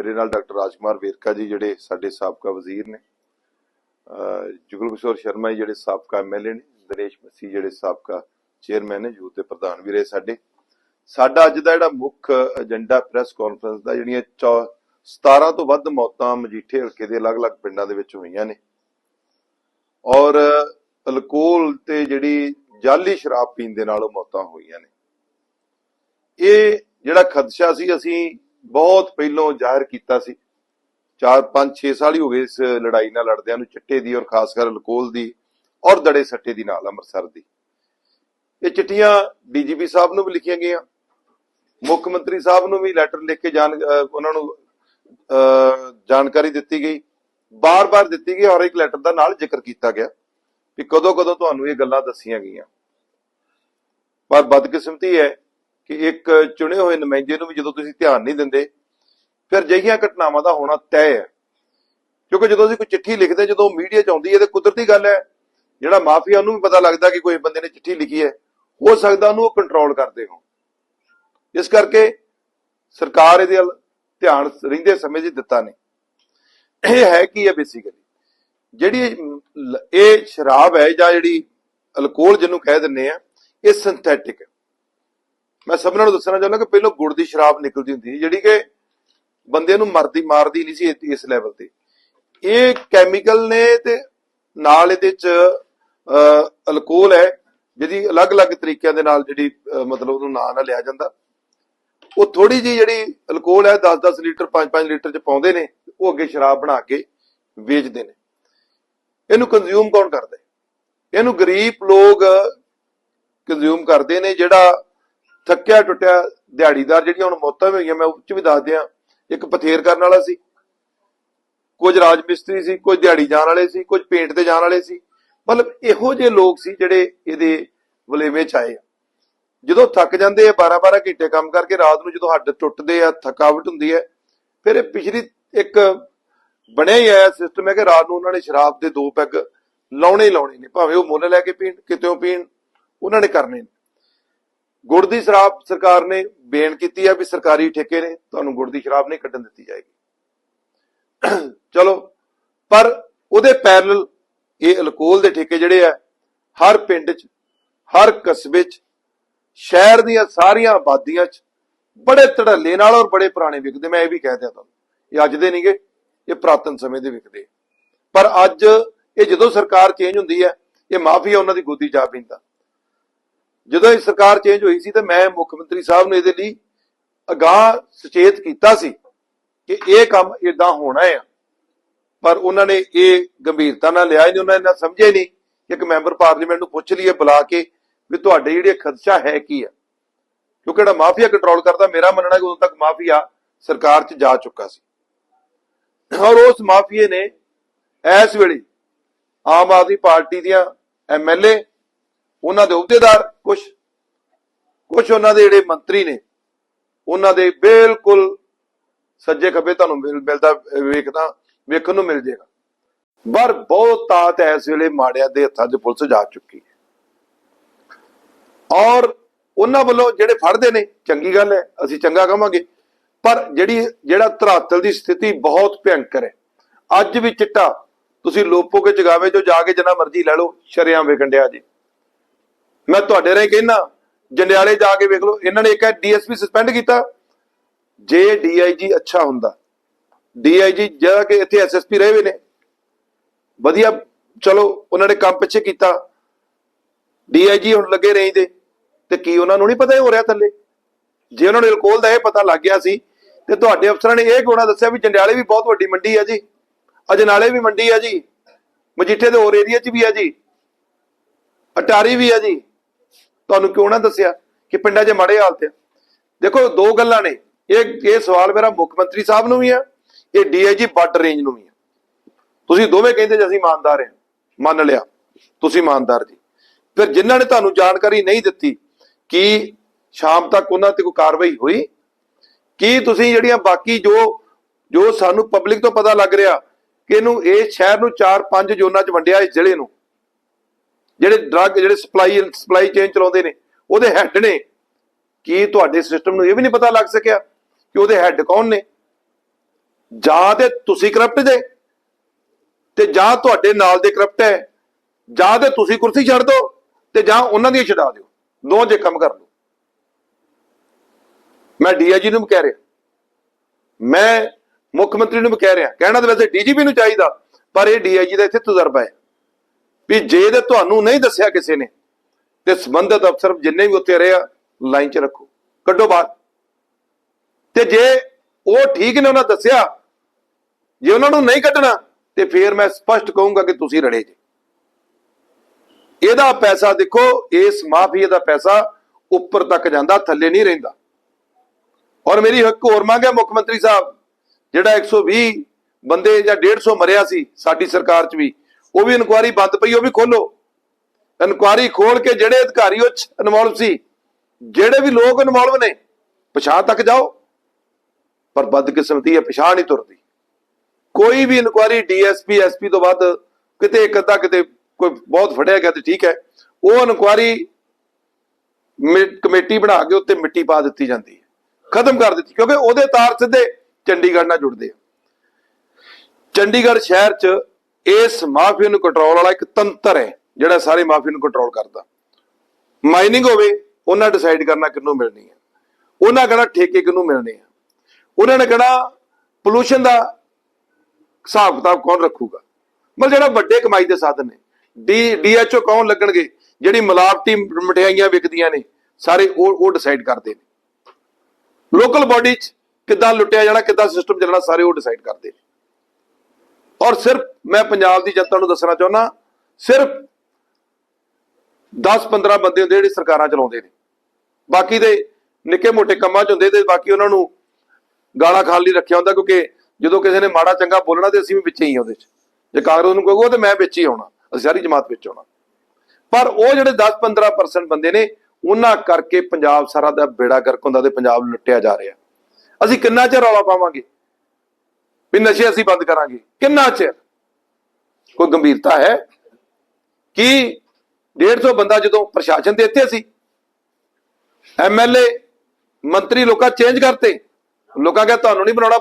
ਮੇਰੇ ਨਾਲ ਡਾਕਟਰ ਰਾਜਕੁਮਾਰ ਵੇਰਕਾ ਜੀ ਜਿਹੜੇ ਸਾਡੇ ਸਾਬਕਾ ਵਜ਼ੀਰ ਨੇ ਜੁਗਲ ਕਿਸ਼ੋਰ ਸ਼ਰਮਾ ਜੀ ਜਿਹੜੇ ਸਾਬਕਾ ਐਮਐਲਏ ਨੇ, ਦਿਨੇਸ਼ ਮਸੀਹ ਜਿਹੜੇ ਸਾਬਕਾ ਚੇਅਰਮੈਨ ਨੇ ਯੂਥ ਦੇ ਪ੍ਰਧਾਨ ਵੀ ਰਹੇ ਸਾਡੇ। ਸਾਡਾ ਅੱਜ ਦਾ ਜਿਹੜਾ ਮੁੱਖ ਏਜੰਡਾ ਪ੍ਰੈਸ ਕਾਨਫਰੰਸ ਦਾ, ਜਿਹੜੀਆਂ 17 ਤੋਂ ਵੱਧ ਮੌਤਾਂ ਮਜੀਠੇ ਹਲਕੇ ਦੇ ਅਲੱਗ-ਅਲੱਗ ਪਿੰਡਾਂ ਦੇ ਵਿੱਚ ਹੋਈਆਂ ਨੇ। ਔਰ ਅਲਕੋਹਲ ਤੇ ਜਿਹੜੀ ਜਾਲੀ ਸ਼ਰਾਬ ਪੀਣ ਦੇ ਨਾਲ ਉਹ ਮੌਤਾਂ ਹੋਈਆਂ ਨੇ। ਇਹ ਜਿਹੜਾ ਖਦਸ਼ਾ ਸੀ, ਅਸੀਂ ਬਹੁਤ ਪਹਿਲਾਂ ਜ਼ਾਹਿਰ ਕੀਤਾ ਸੀ। 4 5 6 ਸਾਲ ਹੀ ਹੋ ਗਏ ਇਸ ਲੜਾਈ ਨਾਲ ਲੜਦਿਆਂ ਨੂੰ ਚਿੱਟੇ ਦੀ ਔਰ ਖਾਸ ਕਰ ਅਲਕੋਹਲ ਦੀ ਔਰ ਦੜੇ ਸੱਟੇ ਦੀ ਨਾਲ ਅੰਮ੍ਰਿਤਸਰ ਦੀ। ਇਹ ਚਿੱਠੀਆਂ ਡੀਜੀਪੀ ਸਾਹਿਬ ਨੂੰ ਵੀ ਲਿਖੀਆਂ ਗਈਆਂ। ਮੁੱਖ ਮੰਤਰੀ ਸਾਹਿਬ ਨੂੰ ਵੀ ਲੈਟਰ ਲਿਖ ਕੇ ਜਾਣ ਉਹਨਾਂ ਨੂੰ ਜਾਣਕਾਰੀ ਦਿੱਤੀ ਗਈ। ਬਾਰ-ਬਾਰ ਦਿੱਤੀ ਗਈ ਔਰ ਇੱਕ ਲੈਟਰ ਦਾ ਨਾਲ ਜ਼ਿਕਰ ਕੀਤਾ ਗਿਆ ਕਿ ਕਦੋਂ-ਕਦੋਂ ਤੁਹਾਨੂੰ ਇਹ ਗੱਲਾਂ ਦੱਸੀਆਂ ਗਈਆਂ। ਪਰ ਬਦਕਿਸਮਤੀ ਹੈ ਕਿ ਇੱਕ ਚੁਣੇ ਹੋਏ ਨੁਮਾਇੰਦੇ ਨੂੰ ਵੀ ਜਦੋਂ ਤੁਸੀਂ ਧਿਆਨ ਨਹੀਂ ਦਿੰਦੇ, ਫਿਰ ਅਜਿਹੀਆਂ ਘਟਨਾਵਾਂ ਦਾ ਹੋਣਾ ਤੈਅ ਹੈ। ਕਿਉਂਕਿ ਜਦੋਂ ਅਸੀਂ ਕੋਈ ਚਿੱਠੀ ਲਿਖਦੇ, ਜਦੋਂ ਮੀਡੀਆ 'ਚ ਆਉਂਦੀ ਹੈ, ਤੇ ਕੁਦਰਤੀ ਗੱਲ ਹੈ, ਜਿਹੜਾ ਮਾਫੀਆ ਉਹਨੂੰ ਵੀ ਪਤਾ ਲੱਗਦਾ ਕਿ ਕੋਈ ਬੰਦੇ ਨੇ ਚਿੱਠੀ ਲਿਖੀ ਹੈ, ਹੋ ਸਕਦਾ ਉਹਨੂੰ ਉਹ ਕੰਟਰੋਲ ਕਰਦੇ ਹੋ ਇਸ ਕਰਕੇ ਸਰਕਾਰ ਇਹਦੇ ਵੱਲ ਧਿਆਨ ਰਹਿੰਦੇ ਸਮੇਂ 'ਚ ਦਿੱਤਾ ਨਹੀਂ। ਇਹ ਹੈ ਕੀ ਹੈ ਬੇਸਿਕਲੀ ਜਿਹੜੀ ਇਹ ਸ਼ਰਾਬ ਹੈ ਜਾਂ ਜਿਹੜੀ ਅਲਕੋਹਲ ਜਿਹਨੂੰ ਕਹਿ ਦਿੰਨੇ ਆ, ਇਹ ਸਿੰਥੈਟਿਕ ਹੈ। ਮੈਂ ਸਭਨਾਂ ਨੂੰ ਦੱਸਣਾ ਚਾਹੁੰਦਾ ਕਿ ਪਹਿਲਾਂ ਗੁੜ ਦੀ ਸ਼ਰਾਬ ਨਿਕਲਦੀ ਹੁੰਦੀ ਸੀ, ਜਿਹੜੀ ਕਿ ਬੰਦੇ ਨੂੰ ਮਰਦੀ ਮਾਰਦੀ ਨਹੀਂ ਸੀ ਇਸ- ਲੈਵਲ ਤੇ। ਇਹ ਕੈਮੀਕਲ ਨੇ ਤੇ ਨਾਲ ਇਹਦੇ ਚ ਅਲਕੋਹਲ ਹੈ, ਜਿਹਦੀ ਅਲੱਗ-ਅਲੱਗ ਤਰੀਕਿਆਂ ਦੇ ਨਾਲ ਜਿਹੜੀ ਮਤਲਬ ਉਹਨੂੰ ਨਾਂ ਨਾਲ ਲਿਆ ਜਾਂਦਾ। ਉਹ ਥੋੜੀ ਜੀ ਜਿਹੜੀ ਅਲਕੋਹਲ ਹੈ 10-10 ਲੀਟਰ 5-5 ਲੀਟਰ ਚ ਪਾਉਂਦੇ ਨੇ, ਉਹ ਅੱਗੇ ਸ਼ਰਾਬ ਬਣਾ ਕੇ ਵੇਚਦੇ ਨੇ। ਇਹਨੂੰ ਕੰਜ਼ਿਊਮ ਕੌਣ ਕਰਦਾ ਇਹਨੂੰ ਗਰੀਬ ਲੋਕ ਕੰਜ਼ਿਊਮ ਕਰਦੇ ਨੇ, ਜਿਹੜਾ ਥੱਕਿਆ ਟੁੱਟਿਆ ਦਿਹਾੜੀਦਾਰ ਜਿਹੜੀਆਂ ਹੁਣ ਮੌਤਾਂ ਵੀ ਹੋਈਆਂ, ਮੈਂ ਉੱਚ ਵੀ ਦੱਸ ਦਿਆਂ, ਇੱਕ ਪਥੇਰ ਕਰਨ ਵਾਲਾ ਸੀ। ਕੁਝ ਰਾਜ ਮਿਸਤਰੀ ਸੀ, ਕੁਝ ਦਿਹਾੜੀ ਜਾਣ ਵਾਲੇ ਸੀ, ਕੁਝ ਪੇਂਟ ਤੇ ਜਾਣ ਵਾਲੇ ਸੀ। ਮਤਲਬ ਇਹੋ ਜਿਹੇ ਲੋਕ ਸੀ ਜਿਹੜੇ ਇਹਦੇ ਵਲੇਵੇਂ ਚ ਆਏ ਜਦੋਂ ਥੱਕ ਜਾਂਦੇ ਆ 12-12 ਘੰਟੇ ਕੰਮ ਕਰਕੇ ਰਾਤ ਨੂੰ ਜਦੋਂ ਹੱਡ ਟੁੱਟਦੇ ਆ, ਥਕਾਵਟ ਹੁੰਦੀ ਹੈ, ਫਿਰ ਇਹ ਪਿਛਲੀ ਇੱਕ ਬਣਿਆ ਹੀ ਆਇਆ ਸਿਸਟਮ ਹੈ ਕਿ ਰਾਤ ਨੂੰ ਉਹਨਾਂ ਨੇ ਸ਼ਰਾਬ ਦੇ ਦੋ ਪੈਗ ਲਾਉਣੇ ਹੀ ਲਾਉਣੇ ਨੇ। ਭਾਵੇਂ ਉਹ ਮੁੱਲ ਲੈ ਕੇ ਪੀਣ ਕਿਤੇੋਂ ਪੀਣ, ਉਹਨਾਂ ਨੇ ਕਰਨੇ ਨੇ। ਗੁੜ ਦੀ ਸ਼ਰਾਬ ਸਰਕਾਰ ਨੇ ਬੇਨ ਕੀਤੀ ਹੈ ਵੀ ਸਰਕਾਰੀ ਠੇਕੇ ਨੇ, ਤੁਹਾਨੂੰ ਗੁੜ ਦੀ ਸ਼ਰਾਬ ਨਹੀਂ ਕੱਢਣ ਦਿੱਤੀ ਜਾਏਗੀ। ਚਲੋ, ਪਰ ਉਹਦੇ ਪੈਰਲਲ ਇਹ ਅਲਕੋਹਲ ਦੇ ਠੇਕੇ ਜਿਹੜੇ ਆ, ਹਰ ਪਿੰਡ 'ਚ, ਹਰ ਕਸਬੇ 'ਚ, ਸ਼ਹਿਰ ਦੀਆਂ ਸਾਰੀਆਂ ਆਬਾਦੀਆਂ 'ਚ ਬੜੇ ਧੜੱਲੇ ਨਾਲ ਔਰ ਬੜੇ ਪੁਰਾਣੇ ਵਿਕਦੇ, ਮੈਂ ਇਹ ਵੀ ਕਹਿ ਦਿਆਂ ਤੁਹਾਨੂੰ, ਇਹ ਅੱਜ ਦੇ ਨਹੀਂਗੇ, ਇਹ ਪ੍ਰਾਤਨ ਸਮੇਂ ਦੇ ਵਿਕਦੇ। ਪਰ ਅੱਜ ਇਹ ਜਦੋਂ ਸਰਕਾਰ ਚੇਂਜ ਹੁੰਦੀ ਹੈ, ਇਹ ਮਾਫੀਆ ਉਹਨਾਂ ਦੀ ਗੋਦੀ ਜਾ ਪੈਂਦਾ ਜਦੋਂ ਇਹ ਸਰਕਾਰ ਚੇਂਜ ਹੋਈ ਸੀ ਤੇ ਮੈਂ ਮੁੱਖ ਮੰਤਰੀ ਸਾਹਿਬ ਨੂੰ ਇਹਦੇ ਲਈ ਅਗਾਹ ਸੁਚੇਤ ਕੀਤਾ ਸੀ ਕਿ ਇਹ ਕੰਮ ਇਦਾਂ ਹੋਣਾ ਹੈ ਪਰ ਉਹਨਾਂ ਨੇ ਇਹ ਗੰਭੀਰਤਾ ਨਾਲ ਲਿਆ ਨਹੀਂ, ਉਹਨਾਂ ਨੇ ਨਾ ਨਹੀਂ ਕਿ ਇੱਕ ਮੈਂਬਰ ਪਾਰਲੀਮੈਂਟ ਨੂੰ ਪੁੱਛ ਲਈਏ, ਬੁਲਾ ਕੇ ਵੀ ਤੁਹਾਡੇ ਜਿਹੜੇ ਖਦਸ਼ਾ ਹੈ ਕੀ ਆ। ਕਿਉਂਕਿ ਜਿਹੜਾ ਮਾਫੀਆ ਕੰਟਰੋਲ ਕਰਦਾ, ਮੇਰਾ ਮੰਨਣਾ ਕਿ ਉਦੋਂ ਤੱਕ ਮਾਫੀਆ ਸਰਕਾਰ 'ਚ ਜਾ ਚੁੱਕਾ ਸੀ। ਔਰ ਉਸ ਮਾਫੀਏ ਨੇ ਇਸ ਵੇਲੇ ਆਮ ਆਦਮੀ ਪਾਰਟੀ ਦੀਆਂ ਐਮਐਲਏ ਉਹਨਾਂ ਦੇ ਅਹੁਦੇਦਾਰ ਕੁਝ ਕੁਝ ਉਹਨਾਂ ਦੇ ਜਿਹੜੇ ਮੰਤਰੀ ਨੇ, ਉਹਨਾਂ ਦੇ ਬਿਲਕੁਲ ਸੱਜੇ ਖੱਬੇ ਤੁਹਾਨੂੰ ਮਿਲਦਾ ਵੇਖਦਾ, ਵੇਖਣ ਨੂੰ ਮਿਲ ਜੇਗਾ ਪਰ ਬਹੁਤ ਤਾਤ ਇਸ ਵੇਲੇ ਮਾੜਿਆਂ ਦੇ ਹੱਥਾਂ 'ਚ ਪੁਲਿਸ ਜਾ ਚੁੱਕੀ ਹੈ। ਔਰ ਉਹਨਾਂ ਵੱਲੋਂ ਜਿਹੜੇ ਫੜਦੇ ਨੇ, ਚੰਗੀ ਗੱਲ ਹੈ, ਅਸੀਂ ਚੰਗਾ ਕਹਾਂਗੇ, ਪਰ ਜਿਹੜੀ, ਜਿਹੜਾ ਧਰਾਤਲ ਦੀ ਸਥਿਤੀ ਬਹੁਤ ਭਿਅੰਕਰ ਹੈ। ਅੱਜ ਵੀ ਚਿੱਟਾ, ਤੁਸੀਂ ਲੋਪੋ ਕੇ ਜਗਾਵੇ ਜੋ ਜਾ ਕੇ ਜਿੰਨਾ ਮਰਜ਼ੀ ਲੈ ਲਓ ਸ਼ਰਿਆਂ ਵੇਖਣ ਡਿਆ ਜੀ। ਮੈਂ ਤੁਹਾਡੇ ਰਾਹੀਂ ਕਹਿਣਾ ਜੰਡਿਆਲੇ ਜਾ ਕੇ ਵੇਖ ਲਓ, ਇਹਨਾਂ ਨੇ ਇੱਕ ਡੀਐਸਪੀ ਸਸਪੈਂਡ ਕੀਤਾ। ਜੇ ਡੀਆਈਜੀ ਅੱਛਾ ਹੁੰਦਾ, ਡੀਆਈਜੀ ਜਿਹੜਾ ਕਿ ਇੱਥੇ ਐਸਐਸਪੀ ਰਹੇ ਹੋਏ ਨੇ, ਵਧੀਆ, ਚਲੋ, ਉਹਨਾਂ ਨੇ ਕੰਮ ਪਿੱਛੇ ਕੀਤਾ। ਡੀਆਈਜੀ ਹੁਣ ਲੱਗੇ ਰਹੀ ਦੇ, ਤੇ ਕੀ ਉਹਨਾਂ ਨੂੰ ਨਹੀਂ ਪਤਾ ਇਹ ਹੋ ਰਿਹਾ ਥੱਲੇ? ਜੇ ਉਹਨਾਂ ਨੂੰ ਅਲਕੋਹਲ ਦਾ ਇਹ ਪਤਾ ਲੱਗ ਗਿਆ ਸੀ, ਤੇ ਤੁਹਾਡੇ ਅਫਸਰਾਂ ਨੇ ਇਹ ਕੋਣਾ ਦੱਸਿਆ ਵੀ ਜੰਡਿਆਲੇ ਵੀ ਬਹੁਤ ਵੱਡੀ ਮੰਡੀ ਹੈ ਜੀ, ਅਜਨਾਲੇ ਵੀ ਮੰਡੀ ਆ ਜੀ, ਮਜੀਠੇ ਦੇ ਹੋਰ ਏਰੀਆ 'ਚ ਵੀ ਆ ਜੀ, ਅਟਾਰੀ ਵੀ ਆ ਜੀ। ਤੁਹਾਨੂੰ ਕਿਉਂ ਨਾ ਦੱਸਿਆ ਕਿ ਪਿੰਡਾਂ 'ਚ ਮਾੜੇ ਹਾਲਤ ਆ? ਦੇਖੋ, ਦੋ ਗੱਲਾਂ ਨੇ। ਇਹ ਇਹ ਸਵਾਲ ਮੇਰਾ ਮੁੱਖ ਮੰਤਰੀ ਸਾਹਿਬ ਨੂੰ ਵੀ ਆ, ਇਹ ਡੀਆਈਜੀ ਬਾਰਡਰ ਰੇਂਜ ਨੂੰ ਵੀ ਆ। ਤੁਸੀਂ ਦੋਵੇਂ ਕਹਿੰਦੇ ਜੀ ਅਸੀਂ ਇਮਾਨਦਾਰ ਹਾਂ, ਮੰਨ ਲਿਆ, ਤੁਸੀਂ ਇਮਾਨਦਾਰ ਜੀ। ਫਿਰ ਜਿਨ੍ਹਾਂ ਨੇ ਤੁਹਾਨੂੰ ਜਾਣਕਾਰੀ ਨਹੀਂ ਦਿੱਤੀ ਕਿ ਸ਼ਾਮ ਤੱਕ ਉਹਨਾਂ ਤੇ ਕੋਈ ਕਾਰਵਾਈ ਹੋਈ, ਕੀ ਤੁਸੀਂ ਜਿਹੜੀਆਂ ਬਾਕੀ ਜੋ ਜੋ ਸਾਨੂੰ ਪਬਲਿਕ ਤੋਂ ਪਤਾ ਲੱਗ ਰਿਹਾ ਕਿ ਇਹਨੂੰ, ਇਹ ਸ਼ਹਿਰ ਨੂੰ 4-5 ਜ਼ੋਨਾਂ 'ਚ ਵੰਡਿਆ ਇਸ ਜ਼ਿਲ੍ਹੇ ਨੂੰ ਜਿਹੜੇ ਡਰੱਗ ਜਿਹੜੇ ਸਪਲਾਈ ਸਪਲਾਈ ਚੇਨ ਚਲਾਉਂਦੇ ਨੇ, ਉਹਦੇ ਹੈੱਡ ਨੇ ਕੀ ਤੁਹਾਡੇ ਸਿਸਟਮ ਨੂੰ ਇਹ ਵੀ ਨਹੀਂ ਪਤਾ ਲੱਗ ਸਕਿਆ ਕਿ ਉਹਦੇ ਹੈੱਡ ਕੌਣ ਨੇ? ਜਾਂ ਤੇ ਤੁਸੀਂ ਕਰਪਟ ਜੇ, ਤੇ ਜਾਂ ਤੁਹਾਡੇ ਨਾਲ ਦੇ ਕਰਪਟ ਹੈ, ਜਾਂ ਤੇ ਤੁਸੀਂ ਕੁਰਸੀ ਛੱਡ ਦਿਓ ਤੇ ਜਾਂ ਉਹਨਾਂ ਦੀ ਛਡਾ ਦਿਓ। ਦੋ ਜੇ ਕੰਮ ਕਰ ਲਓ। ਮੈਂ ਡੀਆਈਜੀ ਨੂੰ ਵੀ ਕਹਿ ਰਿਹਾ। ਮੈਂ ਮੁੱਖ ਮੰਤਰੀ ਨੂੰ ਵੀ ਕਹਿ ਰਿਹਾ। ਕਹਿਣਾ ਤਾਂ ਵੈਸੇ ਡੀਜੀਪੀ ਨੂੰ ਚਾਹੀਦਾ, ਪਰ ਇਹ ਡੀਆਈਜੀ ਦਾ ਇੱਥੇ ਤਜਰਬਾ ਹੈ। ਵੀ ਜੇ ਤੇ ਤੁਹਾਨੂੰ ਨਹੀਂ ਦੱਸਿਆ ਕਿਸੇ ਨੇ, ਤੇ ਸੰਬੰਧਿਤ ਅਫਸਰ ਜਿੰਨੇ ਵੀ ਉੱਤੇ ਰਹੇ ਆ, ਲਾਈਨ 'ਚ ਰੱਖੋ, ਕੱਢੋ ਬਾਹਰ। ਤੇ ਜੇ ਉਹ ਠੀਕ ਨੇ, ਉਹਨਾਂ ਦੱਸਿਆ, ਜੇ ਉਹਨਾਂ ਨੂੰ ਨਹੀਂ ਕੱਢਣਾ, ਤੇ ਫੇਰ ਮੈਂ ਸਪਸ਼ਟ ਕਹੂੰਗਾ ਕਿ ਤੁਸੀਂ ਰੜੇ ਜੇ। ਇਹਦਾ ਪੈਸਾ ਦੇਖੋ, ਇਸ ਮਾਫੀਆ ਦਾ ਪੈਸਾ ਉੱਪਰ ਤੱਕ ਜਾਂਦਾ, ਥੱਲੇ ਨਹੀਂ ਰਹਿੰਦਾ। ਔਰ ਮੇਰੀ ਇੱਕ ਹੋਰ ਮੰਗ ਹੈ ਮੁੱਖ ਮੰਤਰੀ ਸਾਹਿਬ, ਜਿਹੜਾ 120 ਬੰਦੇ ਜਾਂ 150 ਮਰਿਆ ਸੀ, ਸਾਡੀ ਸਰਕਾਰ 'ਚ ਵੀ ਉਹ ਵੀ ਇਨਕੁਆਰੀ ਬੰਦ ਪਈ, ਉਹ ਵੀ ਖੋਲੋ ਇਨਕੁਆਰੀ ਖੋਲ ਕੇ ਜਿਹੜੇ ਅਧਿਕਾਰੀ ਉਹ ਇਨਵੋਲਵ ਸੀ, ਜਿਹੜੇ ਵੀ ਲੋਕ ਇਨਵੋਲਵ ਨੇ, ਪਛਾਣ ਤੱਕ ਜਾਓ। ਪਰ ਬਦਕਿਸਮਤੀ ਹੈ, ਪਛਾਣ ਨਹੀਂ ਤੁਰਦੀ। ਕੋਈ ਵੀ ਇਨਕੁਆਰੀ ਡੀਐਸਪੀ, ਐਸਪੀ ਤੋਂ ਬਾਅਦ ਕਿਤੇ ਇੱਕ ਅੱਧਾ ਕਿਤੇ ਕੋਈ ਬਹੁਤ ਫੜਿਆ ਗਿਆ ਤੇ ਠੀਕ ਹੈ। ਉਹ ਇਨਕੁਆਰੀ ਕਮੇਟੀ ਬਣਾ ਕੇ ਉੱਤੇ ਮਿੱਟੀ ਪਾ ਦਿੱਤੀ ਜਾਂਦੀ ਹੈ। ਖਤਮ ਕਰ ਦਿੱਤੀ, ਕਿਉਂਕਿ ਉਹਦੇ ਤਾਰ ਸਿੱਧੇ ਚੰਡੀਗੜ੍ਹ ਨਾਲ ਜੁੜਦੇ ਆ। ਚੰਡੀਗੜ੍ਹ ਸ਼ਹਿਰ 'ਚ ਇਸ ਮਾਫੀਆ ਨੂੰ ਕੰਟਰੋਲ ਵਾਲਾ ਇੱਕ ਤੰਤਰ ਹੈ, ਜਿਹੜਾ ਸਾਰੇ ਮਾਫੀਆ ਨੂੰ ਕੰਟਰੋਲ ਕਰਦਾ। ਮਾਈਨਿੰਗ ਹੋਵੇ, ਉਹਨਾਂ ਡਿਸਾਈਡ ਕਰਨਾ ਕਿੰਨੂੰ ਮਿਲਣੀ ਹੈ। ਉਹਨਾਂ ਕਹਣਾ ਠੇਕੇ ਕਿੰਨੂੰ ਮਿਲਣੇ ਆ। ਉਹਨਾਂ ਨੇ ਕਹਣਾ ਪੋਲੂਸ਼ਨ ਦਾ ਹਿਸਾਬ ਕਿਤਾਬ ਕੌਣ ਰੱਖੂਗਾ? ਮਤਲਬ ਜਿਹੜਾ ਵੱਡੇ ਕਮਾਈ ਦੇ ਸਾਧਨ ਨੇ। ਡੀ ਡੀਐਚਓ ਕੌਣ ਲੱਗਣਗੇ? ਜਿਹੜੀ ਮਿਲਾਵਟੀ ਮਠਿਆਈਆਂ ਵਿਕਦੀਆਂ ਨੇ, ਸਾਰੇ ਉਹ ਉਹ ਡਿਸਾਈਡ ਕਰਦੇ ਨੇ। ਲੋਕਲ ਬਾਡੀ 'ਚ ਕਿੱਦਾਂ ਲੁੱਟਿਆ ਜਾਣਾ, ਕਿੱਦਾਂ ਸਿਸਟਮ ਚੱਲਣਾ, ਸਾਰੇ ਉਹ ਡਿਸਾਈਡ ਕਰਦੇ ਨੇ। ਔਰ ਸਿਰਫ ਮੈਂ ਪੰਜਾਬ ਦੀ ਜਨਤਾ ਨੂੰ ਦੱਸਣਾ ਚਾਹੁੰਦਾ, ਸਿਰਫ 10-15 ਬੰਦੇ ਹੁੰਦੇ ਜਿਹੜੇ ਸਰਕਾਰਾਂ ਚਲਾਉਂਦੇ ਨੇ। ਬਾਕੀ ਦੇ ਨਿੱਕੇ ਮੋਟੇ ਕੰਮਾਂ 'ਚ ਹੁੰਦੇ ਤੇ ਬਾਕੀ ਉਹਨਾਂ ਨੂੰ ਗਾਲਾਂ ਖਾਣ ਲਈ ਰੱਖਿਆ ਹੁੰਦਾ ਕਿਉਂਕਿ ਜਦੋਂ ਕਿਸੇ ਨੇ ਮਾੜਾ ਚੰਗਾ ਬੋਲਣਾ ਤੇ ਅਸੀਂ ਵੀ ਵਿੱਚ ਹੀ ਉਹਦੇ 'ਚ। ਜੇ ਕਾਂਗਰਸ ਨੂੰ ਕਹੂਗਾ ਤੇ ਮੈਂ ਵਿੱਚ ਹੀ ਆਉਣਾ, ਅਸੀਂ ਸਾਰੀ ਜਮਾਤ ਵਿੱਚ ਆਉਣਾ। ਪਰ ਉਹ ਜਿਹੜੇ 10-15% ਬੰਦੇ ਨੇ, ਉਹਨਾਂ ਕਰਕੇ ਪੰਜਾਬ ਸਾਰਾ ਦਾ ਬੇੜਾ ਗਰਕ ਹੁੰਦਾ ਤੇ ਪੰਜਾਬ ਲੁੱਟਿਆ ਜਾ ਰਿਹਾ। ਅਸੀਂ ਕਿੰਨਾ ਚਿਰ ਰੌਲਾ ਪਾਵਾਂਗੇ? ਵੀ ਨਸ਼ੇ ਅਸੀਂ ਬੰਦ ਕਰਾਂਗੇ। ਕਿੰਨਾ ਚਿਰ? ਕੋਈ ਗੰਭੀਰਤਾ ਹੈ ਕਿ 150 ਬੰਦਾ ਜਦੋਂ ਪ੍ਰਸ਼ਾਸਨ ਦੇ ਇੱਥੇ ਸੀ ਐਮਐਲਏ ਮੰਤਰੀ ਲੋਕਾਂ ਚੇਂਜ ਕਰਤੇ। ਲੋਕਾਂ ਕਹਿੰਦੇ ਤੁਹਾਨੂੰ ਨਹੀਂ ਬਣਾਉਣਾ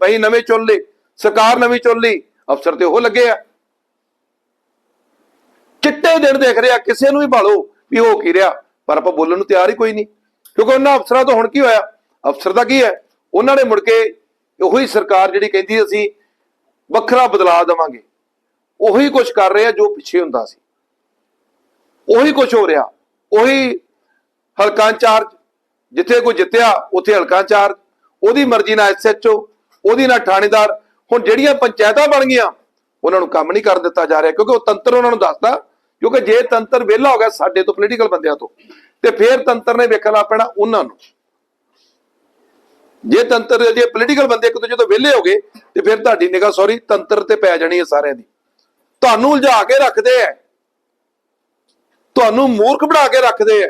ਬਈ ਨਵੇਂ ਚੁਣ ਲਈ ਸਰਕਾਰ ਨਵੀਂ ਚੁਣ ਲਈ। ਅਫਸਰ ਤੇ ਉਹ ਲੱਗੇ ਆ। ਚਿੱਟੇ ਦਿਨ ਦੇਖ ਰਿਹਾ, ਕਿਸੇ ਨੂੰ ਵੀ ਭਾਲੋ ਵੀ ਉਹ ਕੀ ਰਿਹਾ। ਪਰ ਆਪਾਂ ਬੋਲਣ ਨੂੰ ਤਿਆਰ ਹੀ ਕੋਈ ਨਹੀਂ। ਕਿਉਂਕਿ ਉਹਨਾਂ ਅਫਸਰਾਂ ਤੋਂ ਹੁਣ ਕੀ ਹੋਇਆ? ਅਫਸਰ ਦਾ ਕੀ ਹੈ? ਉਹਨਾਂ ਨੇ ਮੁੜ ਕੇ ਉਹੀ ਸਰਕਾਰ ਜਿਹੜੀ ਕਹਿੰਦੀ ਅਸੀਂ ਵੱਖਰਾ ਬਦਲਾਅ ਦੇਵਾਂਗੇ। ਉਹੀ ਕੁਝ ਕਰ ਰਹੇ ਜੋ ਪਿੱਛੇ ਹੁੰਦਾ ਸੀ। ਉਹੀ ਕੁਝ ਹੋ ਰਿਹਾ। ਉਹੀ ਹਲਕਾ ਇੰਚਾਰਜ ਜਿੱਥੇ ਕੋਈ ਜਿੱਤਿਆ, ਉੱਥੇ ਹਲਕਾ ਇੰਚਾਰਜ। ਉਹਦੀ ਮਰਜ਼ੀ ਨਾਲ ਐਸਐਚਓ ਉਹਦੀ ਨਾਲ ਥਾਣੇਦਾਰ। ਹੁਣ ਜਿਹੜੀਆਂ ਪੰਚਾਇਤਾਂ ਬਣ ਗਈਆਂ, ਉਹਨਾਂ ਨੂੰ ਕੰਮ ਨਹੀਂ ਕਰਨ ਦਿੱਤਾ ਜਾ ਰਿਹਾ ਕਿਉਂਕਿ ਉਹ ਤੰਤਰ ਉਹਨਾਂ ਨੂੰ ਦੱਸਦਾ, ਕਿਉਂਕਿ ਜੇ ਤੰਤਰ ਵਿਹਲਾ ਹੋ ਗਿਆ ਸਾਡੇ ਤੋਂ ਪੋਲੀਟੀਕਲ ਬੰਦਿਆਂ ਤੋਂ, ਤੇ ਫੇਰ ਤੰਤਰ ਨੇ ਵੇਖਣਾ ਪੈਣਾ ਉਹਨਾਂ ਨੂੰ। ਜੇ ਤੰਤਰ ਜੇ ਪੋਲੀਟੀਕਲ ਬੰਦੇ ਇੱਕ ਦੂਜੇ ਤੋਂ ਵਿਹਲੇ ਹੋ ਗਏ, ਤੇ ਫਿਰ ਤੁਹਾਡੀ ਨਿਗਾਹ ਸੌਰੀ ਤੰਤਰ ਤੇ ਪੈ ਜਾਣੀ ਹੈ ਸਾਰਿਆਂ ਦੀ। ਤੁਹਾਨੂੰ ਉਲਝਾ ਕੇ ਰੱਖਦੇ ਐ। ਤੁਹਾਨੂੰ ਮੂਰਖ ਬਣਾ ਕੇ ਰੱਖਦੇ ਐ।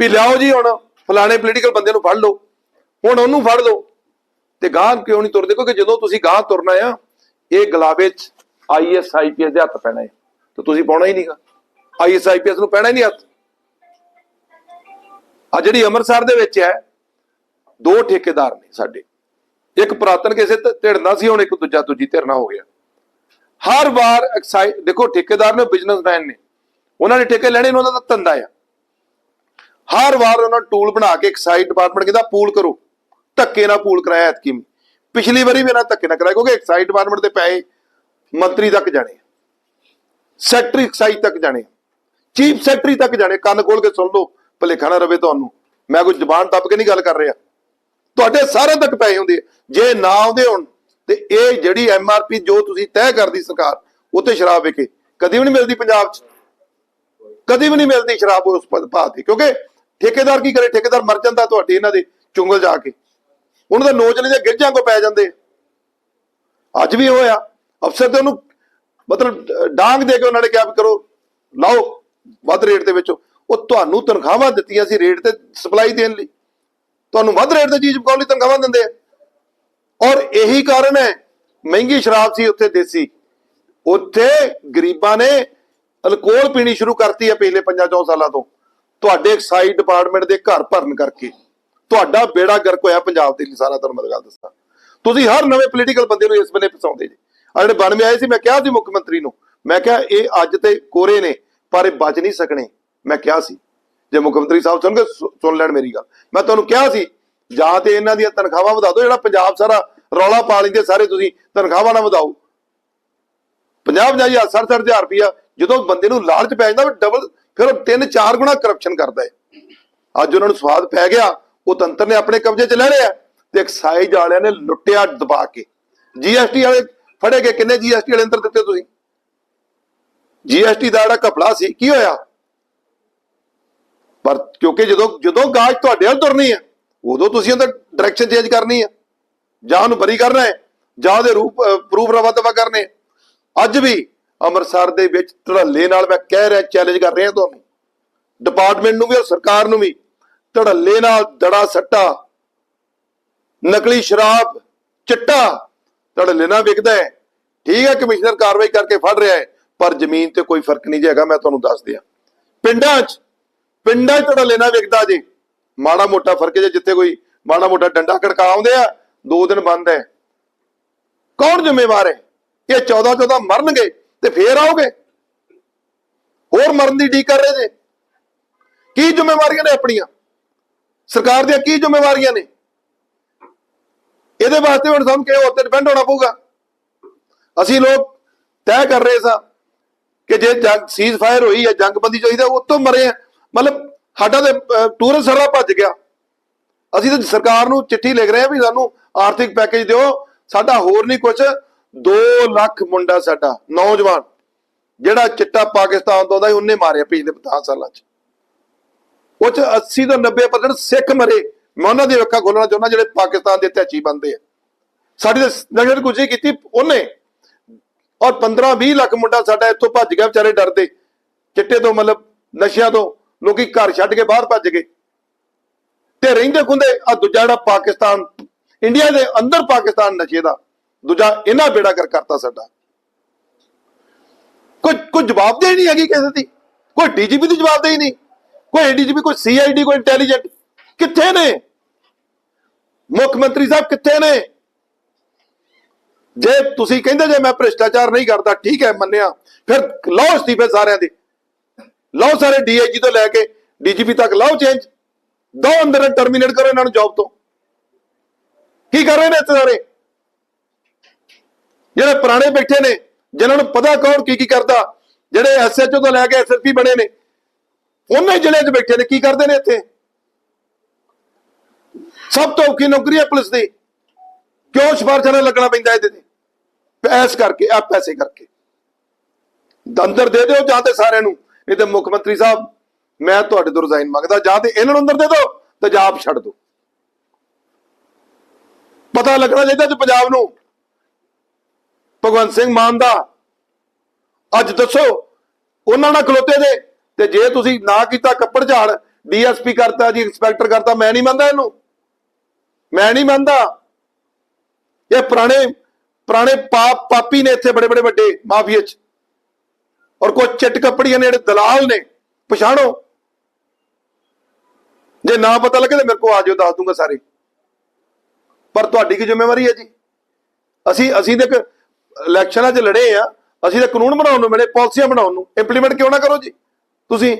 ਵੀ ਲਿਆਓ ਜੀ ਹੁਣ, ਫਲਾਣੇ ਪੋਲੀਟੀਕਲ ਬੰਦੇ ਨੂੰ ਫੜ ਲਓ। ਹੁਣ ਉਹਨੂੰ ਫੜ ਲਓ। ਤੇ ਗਾਂ ਕਿਉਂ ਨਹੀਂ ਤੁਰਦੇ? ਕਿਉਂਕਿ ਜਦੋਂ ਤੁਸੀਂ ਗਾਂ ਤੁਰਨਾ ਆ, ਇਹ ਗਲਾਵੇ 'ਚ ਆਈਐਸ ਆਈਪੀਐਸ ਦੇ ਹੱਥ ਪੈਣਾ ਹੈ ਤੇ ਤੁਸੀਂ ਪਾਉਣਾ ਹੀ ਨਹੀਂਗਾ। ਆਈਐਸ ਆਈਪੀਐਸ ਨੂੰ ਪੈਣਾ ਹੀ ਨਹੀਂ ਹੱਥ। ਆ ਜਿਹੜੀ ਅੰਮ੍ਰਿਤਸਰ ਦੇ ਵਿੱਚ ਹੈ ਦੋ ਠੇਕੇਦਾਰ ਨੇ ਸਾਡੇ। ਇੱਕ ਪੁਰਾਤਨ ਕਿਸੇ ਧਿੜਨਾ ਸੀ, ਹੁਣ ਇੱਕ ਦੂਜਾ ਦੂਜੀ ਧਿਰਨਾ ਹੋ ਗਿਆ। ਹਰ ਵਾਰ ਦੇਖੋ, ਠੇਕੇਦਾਰ ਨੇ, ਬਿਜ਼ਨਸਮੈਨ ਨੇ। ਉਹਨਾਂ ਨੇ ਠੇਕੇ ਲੈਣੇ ਉਹਨਾਂ ਦਾ ਧੰਦਾ ਆ। ਹਰ ਵਾਰ ਉਹਨਾਂ ਟੂਲ ਬਣਾ ਕੇ ਐਕਸਾਈਜ਼ ਡਿਪਾਰਟਮੈਂਟ ਕਹਿੰਦਾ, ਪੂਲ ਕਰੋ। ਧੱਕੇ ਨਾਲ ਪੂਲ ਕਰਾਇਆ ਐਤਕੀ ਪਿਛਲੀ ਵਾਰੀ ਵੀ ਇਹਨਾਂ ਧੱਕੇ ਨਾਲ ਕਰਾਇਆ, ਕਿਉਂਕਿ ਐਕਸਾਈਜ਼ ਡਿਪਾਰਟਮੈਂਟ ਦੇ ਪੈਸੇ ਮੰਤਰੀ ਤੱਕ ਜਾਣੇ ਸੈਕਟਰੀ ਐਕਸਾਈਜ਼ ਤੱਕ ਜਾਣੇ ਚੀਫ ਸੈਕਟਰੀ ਤੱਕ ਜਾਣੇ ਕੰਨ ਖੋਲ ਕੇ ਸੁਣ ਲਓ, ਭਲੇਖਾ ਨਾ ਰਵੇ ਤੁਹਾਨੂੰ। ਮੈਂ ਕੋਈ ਜ਼ਬਾਨ ਦੱਬ ਕੇ ਨਹੀਂ ਗੱਲ ਕਰ ਰਿਹਾ। ਤੁਹਾਡੇ ਸਾਰੇ ਤੱਕ ਪੈਸੇ ਹੁੰਦੇ ਜੇ ਨਾ ਆਉਂਦੇ ਹੁਣ, ਤੇ ਇਹ ਜਿਹੜੀ ਐਮਆਰਪੀ ਜੋ ਤੁਸੀਂ ਤੈਅ ਕਰਦੀ ਸਰਕਾਰ ਉਹ ਤੇ ਸ਼ਰਾਬ ਵਿਕੇ। ਕਦੀ ਵੀ ਨਹੀਂ ਮਿਲਦੀ ਪੰਜਾਬ 'ਚ। ਕਦੀ ਵੀ ਨਹੀਂ ਮਿਲਦੀ ਸ਼ਰਾਬ ਉਸ ਭਾਅ ਤੇ। ਕਿਉਂਕਿ ਠੇਕੇਦਾਰ ਕੀ ਕਰੇ? ਠੇਕੇਦਾਰ ਮਰ ਜਾਂਦਾ ਤੁਹਾਡੇ ਇਹਨਾਂ ਦੇ ਚੁੰਗਲ ਜਾ ਕੇ। ਉਹਨਾਂ ਦਾ ਨੋਚਲੇ ਦੇ ਗਿਰਜਾਂ ਕੋ ਪੈ ਜਾਂਦੇ। ਅੱਜ ਵੀ ਹੋਇਆ ਅਫਸਰ ਤੇ ਉਹਨੂੰ ਮਤਲਬ ਡਾਂਗ ਦੇ ਕੇ ਉਹਨਾਂ ਨੇ ਕਿਹਾ ਵੀ ਕਰੋ, ਲਾਓ ਵੱਧ ਰੇਟ ਦੇ ਵਿੱਚ। ਉਹ ਤੁਹਾਨੂੰ ਤਨਖਾਹਾਂ ਦਿੱਤੀਆਂ ਸੀ ਰੇਟ ਤੇ ਸਪਲਾਈ ਦੇਣ ਲਈ। ਤੁਹਾਨੂੰ ਵੱਧ ਰੇਟ ਤੇ ਚੀਜ਼ ਪਕਾਉਣ ਲਈ ਤਨਖਾਹਾਂ ਦਿੰਦੇ ਆ। ਔਰ ਇਹੀ ਕਾਰਨ ਹੈ, ਮਹਿੰਗੀ ਸ਼ਰਾਬ ਸੀ ਉੱਥੇ ਦੇਸੀ। ਉੱਥੇ ਗਰੀਬਾਂ ਨੇ ਅਲਕੋਹਲ ਪੀਣੀ ਸ਼ੁਰੂ ਕਰਤੀ ਹੈ ਪਿਛਲੇ 5-4 ਸਾਲਾਂ ਤੋਂ। ਤੁਹਾਡੇ ਐਕਸਾਈਜ਼ ਡਿਪਾਰਟਮੈਂਟ ਦੇ ਘਰ ਭਰਨ ਕਰਕੇ। ਤੁਹਾਡਾ ਬੇੜਾ ਗਰਕ ਹੋਇਆ ਪੰਜਾਬ ਦੇ ਲਈ ਸਾਰਾ ਤੁਹਾਨੂੰ ਮੈਂ ਗੱਲ ਦੱਸਾਂ। ਤੁਸੀਂ ਹਰ ਨਵੇਂ ਪੋਲੀਟੀਕਲ ਬੰਦੇ ਨੂੰ ਇਸ ਵੇਲੇ ਫਸਾਉਂਦੇ ਜੀ। ਆ ਜਿਹੜੇ 92 ਆਏ ਸੀ, ਮੈਂ ਕਿਹਾ ਸੀ ਮੁੱਖ ਮੰਤਰੀ ਨੂੰ। ਮੈਂ ਕਿਹਾ, ਇਹ ਅੱਜ ਤੇ ਕੋਰੇ ਨੇ, ਪਰ ਇਹ ਬਚ ਨਹੀਂ ਸਕਣੇ। ਮੈਂ ਕਿਹਾ ਸੀ। ਜੇ ਮੁੱਖ ਮੰਤਰੀ ਸਾਹਿਬ ਸੁਣਗੇ ਸੁ- ਸੁਣ ਲੈਣ ਮੇਰੀ ਗੱਲ। ਮੈਂ ਤੁਹਾਨੂੰ ਕਿਹਾ ਸੀ, ਜਾਂ ਤੇ ਇਹਨਾਂ ਦੀਆਂ ਤਨਖਾਹਾਂ ਵਧਾ ਦਿਓ, ਜਿਹੜਾ ਪੰਜਾਬ ਸਾਰਾ ਰੌਲਾ ਪਾ ਲੈਂਦੇ ਸਾਰੇ ਤੁਸੀਂ, ਤਨਖਾਹਾਂ ਨਾ ਵਧਾਓ। 50 ਪੰਜਾਹ ਹਜ਼ਾਰ 60 ਹਜ਼ਾਰ ਰੁਪਇਆ, ਜਦੋਂ ਬੰਦੇ ਨੂੰ ਲਾਲਚ ਪੈ ਜਾਂਦਾ ਡਬਲ ਫਿਰ ਉਹ ਤਿੰਨ ਚਾਰ ਗੁਣਾ ਕਰਪਸ਼ਨ ਕਰਦਾ ਹੈ। ਅੱਜ ਉਹਨਾਂ ਨੂੰ ਸਵਾਦ ਪੈ ਗਿਆ, ਉਹ ਤੰਤਰ ਨੇ ਆਪਣੇ ਕਬਜ਼ੇ 'ਚ ਲੈ ਲਿਆ। ਤੇ ਐਕਸਾਈਜ਼ ਵਾਲਿਆਂ ਨੇ ਲੁੱਟਿਆ ਦਬਾ ਕੇ। ਜੀਐਸਟੀ ਵਾਲੇ ਫੜੇ ਗਏ, ਕਿੰਨੇ ਜੀਐਸਟੀ ਵਾਲੇ ਅੰਦਰ ਦਿੱਤੇ ਤੁਸੀਂ? ਜੀਐਸਟੀ ਦਾ ਜਿਹੜਾ ਘਪਲਾ ਸੀ, ਕੀ ਹੋਇਆ? ਪਰ ਕਿਉਂਕਿ ਜਦੋਂ ਜਦੋਂ ਗਾਜ ਤੁਹਾਡੇ ਵੱਲ ਤੁਰਨੀ ਹੈ ਉਦੋਂ ਤੁਸੀਂ ਉਹਦਾ ਡਾਇਰੈਕਸ਼ਨ ਚੇਂਜ ਕਰਨੀ ਹੈ ਜਾਂ ਉਹਨੂੰ ਬਰੀ ਕਰਨਾ ਹੈ, ਜਾਂ ਉਹਦੇ ਰੂਪ ਪ੍ਰੂਫ ਰਵਾ ਦਵਾ ਕਰਨੇ ਅੱਜ ਵੀ ਅੰਮ੍ਰਿਤਸਰ ਦੇ ਵਿੱਚ ਧੜੱਲੇ ਨਾਲ ਮੈਂ ਕਹਿ ਰਿਹਾ ਚੈਲੰਜ ਕਰ ਰਿਹਾ ਤੁਹਾਨੂੰ। ਡਿਪਾਰਟਮੈਂਟ ਨੂੰ ਵੀ ਔਰ ਸਰਕਾਰ ਨੂੰ ਵੀ ਧੜੱਲੇ ਨਾਲ ਦੜਾ ਸੱਟਾ, ਨਕਲੀ ਸ਼ਰਾਬ, ਚਿੱਟਾ ਧੜੱਲੇ ਨਾਲ ਵਿਕਦਾ ਹੈ। ਠੀਕ ਹੈ, ਕਮਿਸ਼ਨਰ ਕਾਰਵਾਈ ਕਰਕੇ ਫੜ ਰਿਹਾ ਹੈ, ਪਰ ਜ਼ਮੀਨ ਤੇ ਕੋਈ ਫ਼ਰਕ ਨਹੀਂ ਜੇਗਾ ਮੈਂ ਤੁਹਾਨੂੰ ਦੱਸ ਦਿਆਂ। ਪਿੰਡਾਂ 'ਚ ਪਿੰਡਾਂ 'ਚ ਧੜੱਲੇ ਨਾਲ ਵਿਕਦਾ ਜੇ। ਮਾੜਾ ਮੋਟਾ ਫ਼ਰਕ ਜੇ ਜਿੱਥੇ ਕੋਈ ਮਾੜਾ ਮੋਟਾ ਡੰਡਾ ਖੜਕਾ ਆਉਂਦੇ ਆ, ਦੋ ਦਿਨ ਬੰਦ ਹੈ ਕੌਣ ਜ਼ਿੰਮੇਵਾਰ ਹੈ ਇਹ 14 14 ਮਰਨਗੇ ਤੇ ਫੇਰ ਆਓਗੇ। ਹੋਰ ਮਰਨ ਦੀ ਡੀ ਕਰ ਰਹੇ ਜੇ। ਕੀ ਜ਼ਿੰਮੇਵਾਰੀਆਂ ਨੇ ਆਪਣੀਆਂ? ਸਰਕਾਰ ਦੀਆਂ ਕੀ ਜ਼ਿੰਮੇਵਾਰੀਆਂ ਨੇ? ਇਹਦੇ ਵਾਸਤੇ ਹੁਣ ਸਾਨੂੰ ਕਿਹੋ ਉੱਤੇ ਡਿਪੈਂਡ ਹੋਣਾ ਪਊਗਾ। ਅਸੀਂ ਲੋਕ ਤੈਅ ਕਰ ਰਹੇ ਸਾਂ ਕਿ ਜੇ ਜੰਗ ਸੀਜ਼ ਫਾਇਰ ਹੋਈ ਹੈ ਜੰਗਬੰਦੀ ਚਾਹੀਦਾ ਉਹ ਤੋਂ ਮਰੇ ਆ। ਮਤਲਬ ਸਾਡਾ ਤੇ ਟੂਰਿਸਟ ਸਾਰਾ ਭੱਜ ਗਿਆ। ਅਸੀਂ ਤਾਂ ਸਰਕਾਰ ਨੂੰ ਚਿੱਠੀ ਲਿਖ ਰਹੇ ਆ ਵੀ ਸਾਨੂੰ ਆਰਥਿਕ ਪੈਕੇਜ ਦਿਓ। ਸਾਡਾ ਹੋਰ ਨਹੀਂ ਕੁਝ 2 ਲੱਖ ਮੁੰਡਾ ਸਾਡਾ, ਨੌਜਵਾਨ, ਜਿਹੜਾ ਚਿੱਟਾ ਪਾਕਿਸਤਾਨ ਤੋਂ ਆਉਂਦਾ ਉਹਨੇ ਮਾਰਿਆ ਪਿਛਲੇ 10 ਸਾਲਾਂ 'ਚ। ਉਹ 'ਚ 80 ਤੋਂ 90% ਸਿੱਖ ਮਰੇ। ਮੈਂ ਉਹਨਾਂ ਦੀ ਅੱਖਾਂ ਖੋਲਣਾ ਚਾਹੁੰਦਾ, ਜਿਹੜੇ ਪਾਕਿਸਤਾਨ ਦੇ ਤੈਚੀ ਬੰਦੇ ਆ। ਸਾਡੀ ਤਾਂ ਨਜ਼ਰ ਗੁਜ਼ਰੀ ਕੀਤੀ ਉਹਨੇ। ਔਰ 15 20 ਲੱਖ ਮੁੰਡਾ ਸਾਡਾ ਇੱਥੋਂ ਭੱਜ ਗਿਆ, ਵਿਚਾਰੇ ਡਰਦੇ। ਚਿੱਟੇ ਤੋਂ ਮਤਲਬ ਨਸ਼ਿਆਂ ਤੋਂ। ਲੋਕੀ ਘਰ ਛੱਡ ਕੇ ਬਾਹਰ ਭੱਜ ਗਏ। ਤੇ ਰਹਿੰਦੇ ਖੁੰਦੇ ਆ ਦੂਜਾ ਜਿਹੜਾ ਪਾਕਿਸਤਾਨ, ਇੰਡੀਆ ਦੇ ਅੰਦਰ ਪਾਕਿਸਤਾਨ ਨਸ਼ੇ ਦਾ, ਦੂਜਾ ਇਹਨਾਂ ਬੇੜਾ ਕਰ ਕਰਤਾ ਸਾਡਾ। ਕੋਈ ਕੋਈ ਜਵਾਬਦੇਹੀ ਨਹੀਂ ਹੈਗੀ ਕਿਸੇ ਦੀ। ਕੋਈ ਡੀਜੀਪੀ ਦੀ ਜਵਾਬਦੇਹੀ ਨਹੀਂ। ਕੋਈ ਏਡੀਜੀਪੀ ਕੋਈ ਸੀਆਈਡੀ, ਕੋਈ ਇੰਟੈਲੀਜੈਂਟ ਕਿੱਥੇ ਨੇ? ਮੁੱਖ ਮੰਤਰੀ ਸਾਹਿਬ ਕਿੱਥੇ ਨੇ? ਜੇ ਤੁਸੀਂ ਕਹਿੰਦੇ ਜੇ ਮੈਂ ਭ੍ਰਿਸ਼ਟਾਚਾਰ ਨਹੀਂ ਕਰਦਾ, ਠੀਕ ਹੈ, ਮੰਨਿਆ। ਫਿਰ ਲਓ ਅਸਤੀਫੇ ਸਾਰਿਆਂ ਦੇ। ਲਓ ਸਾਰੇ ਡੀਆਈਜੀ ਤੋਂ ਲੈ ਕੇ ਡੀਜੀਪੀ ਤੱਕ, ਲਓ ਚੇਂਜ ਦੋ ਅੰਦਰ ਟਰਮੀਨੇਟ ਕਰੋ ਇਹਨਾਂ ਨੂੰ ਜੌਬ ਤੋਂ। ਕੀ ਕਰ ਰਹੇ ਨੇ ਇੱਥੇ ਸਾਰੇ? ਜਿਹੜੇ ਪੁਰਾਣੇ ਬੈਠੇ ਨੇ, ਜਿਨ੍ਹਾਂ ਨੂੰ ਪਤਾ ਕੌਣ ਕੀ ਕੀ ਕਰਦਾ, ਜਿਹੜੇ ਐਸਐਚਓ ਤੋਂ ਲੈ ਕੇ ਐਸਐਸਪੀ ਬਣੇ ਨੇ, ਉਹਨੇ ਜ਼ਿਲ੍ਹੇ 'ਚ ਬੈਠੇ ਨੇ, ਕੀ ਕਰਦੇ ਨੇ ਇੱਥੇ? ਸਭ ਤੋਂ ਔਖੀ ਨੌਕਰੀ ਹੈ ਪੁਲਿਸ ਦੀ। ਕਿਉਂ ਸਿਫਾਰਸ਼ਾਂ ਨਾਲ ਲੱਗਣਾ ਪੈਂਦਾ ਇਹਦੇ ਤੇ? ਪੈਸ ਕਰਕੇ ਆ ਪੈਸੇ ਕਰਕੇ। ਦੰਦਰ ਦੇ ਦਿਓ ਜਾਂ ਤੇ ਸਾਰਿਆਂ ਨੂੰ। ਨਹੀਂ ਤੇ ਮੁੱਖ ਮੰਤਰੀ ਸਾਹਿਬ, ਮੈਂ ਤੁਹਾਡੇ ਤੋਂ ਰਿਜ਼ਾਈਨ ਮੰਗਦਾ, ਜਾਂ ਤੇ ਇਹਨਾਂ ਨੂੰ ਅੰਦਰ ਦੇ ਦਿਓ, ਤੇ ਜਾਂ ਆਪ ਛੱਡ ਦਿਓ। ਪਤਾ ਲੱਗਣਾ ਚਾਹੀਦਾ ਜੀ ਪੰਜਾਬ ਨੂੰ। ਭਗਵੰਤ ਸਿੰਘ ਮਾਨ ਦਾ, ਅੱਜ ਦੱਸੋ, ਉਹਨਾਂ ਨਾਲ ਖਲੋਤੇ ਦੇ ਤੇ ਜੇ ਤੁਸੀਂ ਨਾ ਕੀਤਾ ਕੱਪੜ ਝਾੜ, ਡੀਐਸਪੀ ਕਰਤਾ ਜੀ, ਇੰਸਪੈਕਟਰ ਕਰਤਾ, ਮੈਂ ਨਹੀਂ ਮੰਨਦਾ ਇਹਨੂੰ। ਮੈਂ ਨਹੀਂ ਮੰਨਦਾ। ਇਹ ਪੁਰਾਣੇ ਪੁਰਾਣੇ ਪਾਪ, ਪਾਪੀ ਨੇ ਇੱਥੇ ਬੜੇ ਬੜੇ ਵੱਡੇ ਮਾਫੀਏ ਚ। ਔਰ ਕੋਈ ਚਿੱਟ ਕੱਪੜੀਆਂ ਨੇ ਜਿਹੜੇ ਦਲਾਲ ਨੇ, ਪਛਾਣੋ। ਜੇ ਨਾ ਪਤਾ ਲੱਗੇ ਤਾਂ ਮੇਰੇ ਕੋਲ ਆ ਜਾਓ ਦੱਸ ਦੂੰਗਾ ਸਾਰੇ। ਪਰ ਤੁਹਾਡੀ ਕੀ ਜ਼ਿੰਮੇਵਾਰੀ ਹੈ ਜੀ? ਅਸੀਂ ਅਸੀਂ ਤੇ ਇਲੈਕਸ਼ਨਾਂ 'ਚ ਲੜੇ ਆ। ਅਸੀਂ ਤਾਂ ਕਾਨੂੰਨ ਬਣਾਉਣ ਨੂੰ ਮਿਲੇ, ਪਾਲਿਸੀਆਂ ਬਣਾਉਣ ਨੂੰ। ਇੰਪਲੀਮੈਂਟ ਕਿਉਂ ਨਾ ਕਰੋ ਜੀ? ਤੁਸੀਂ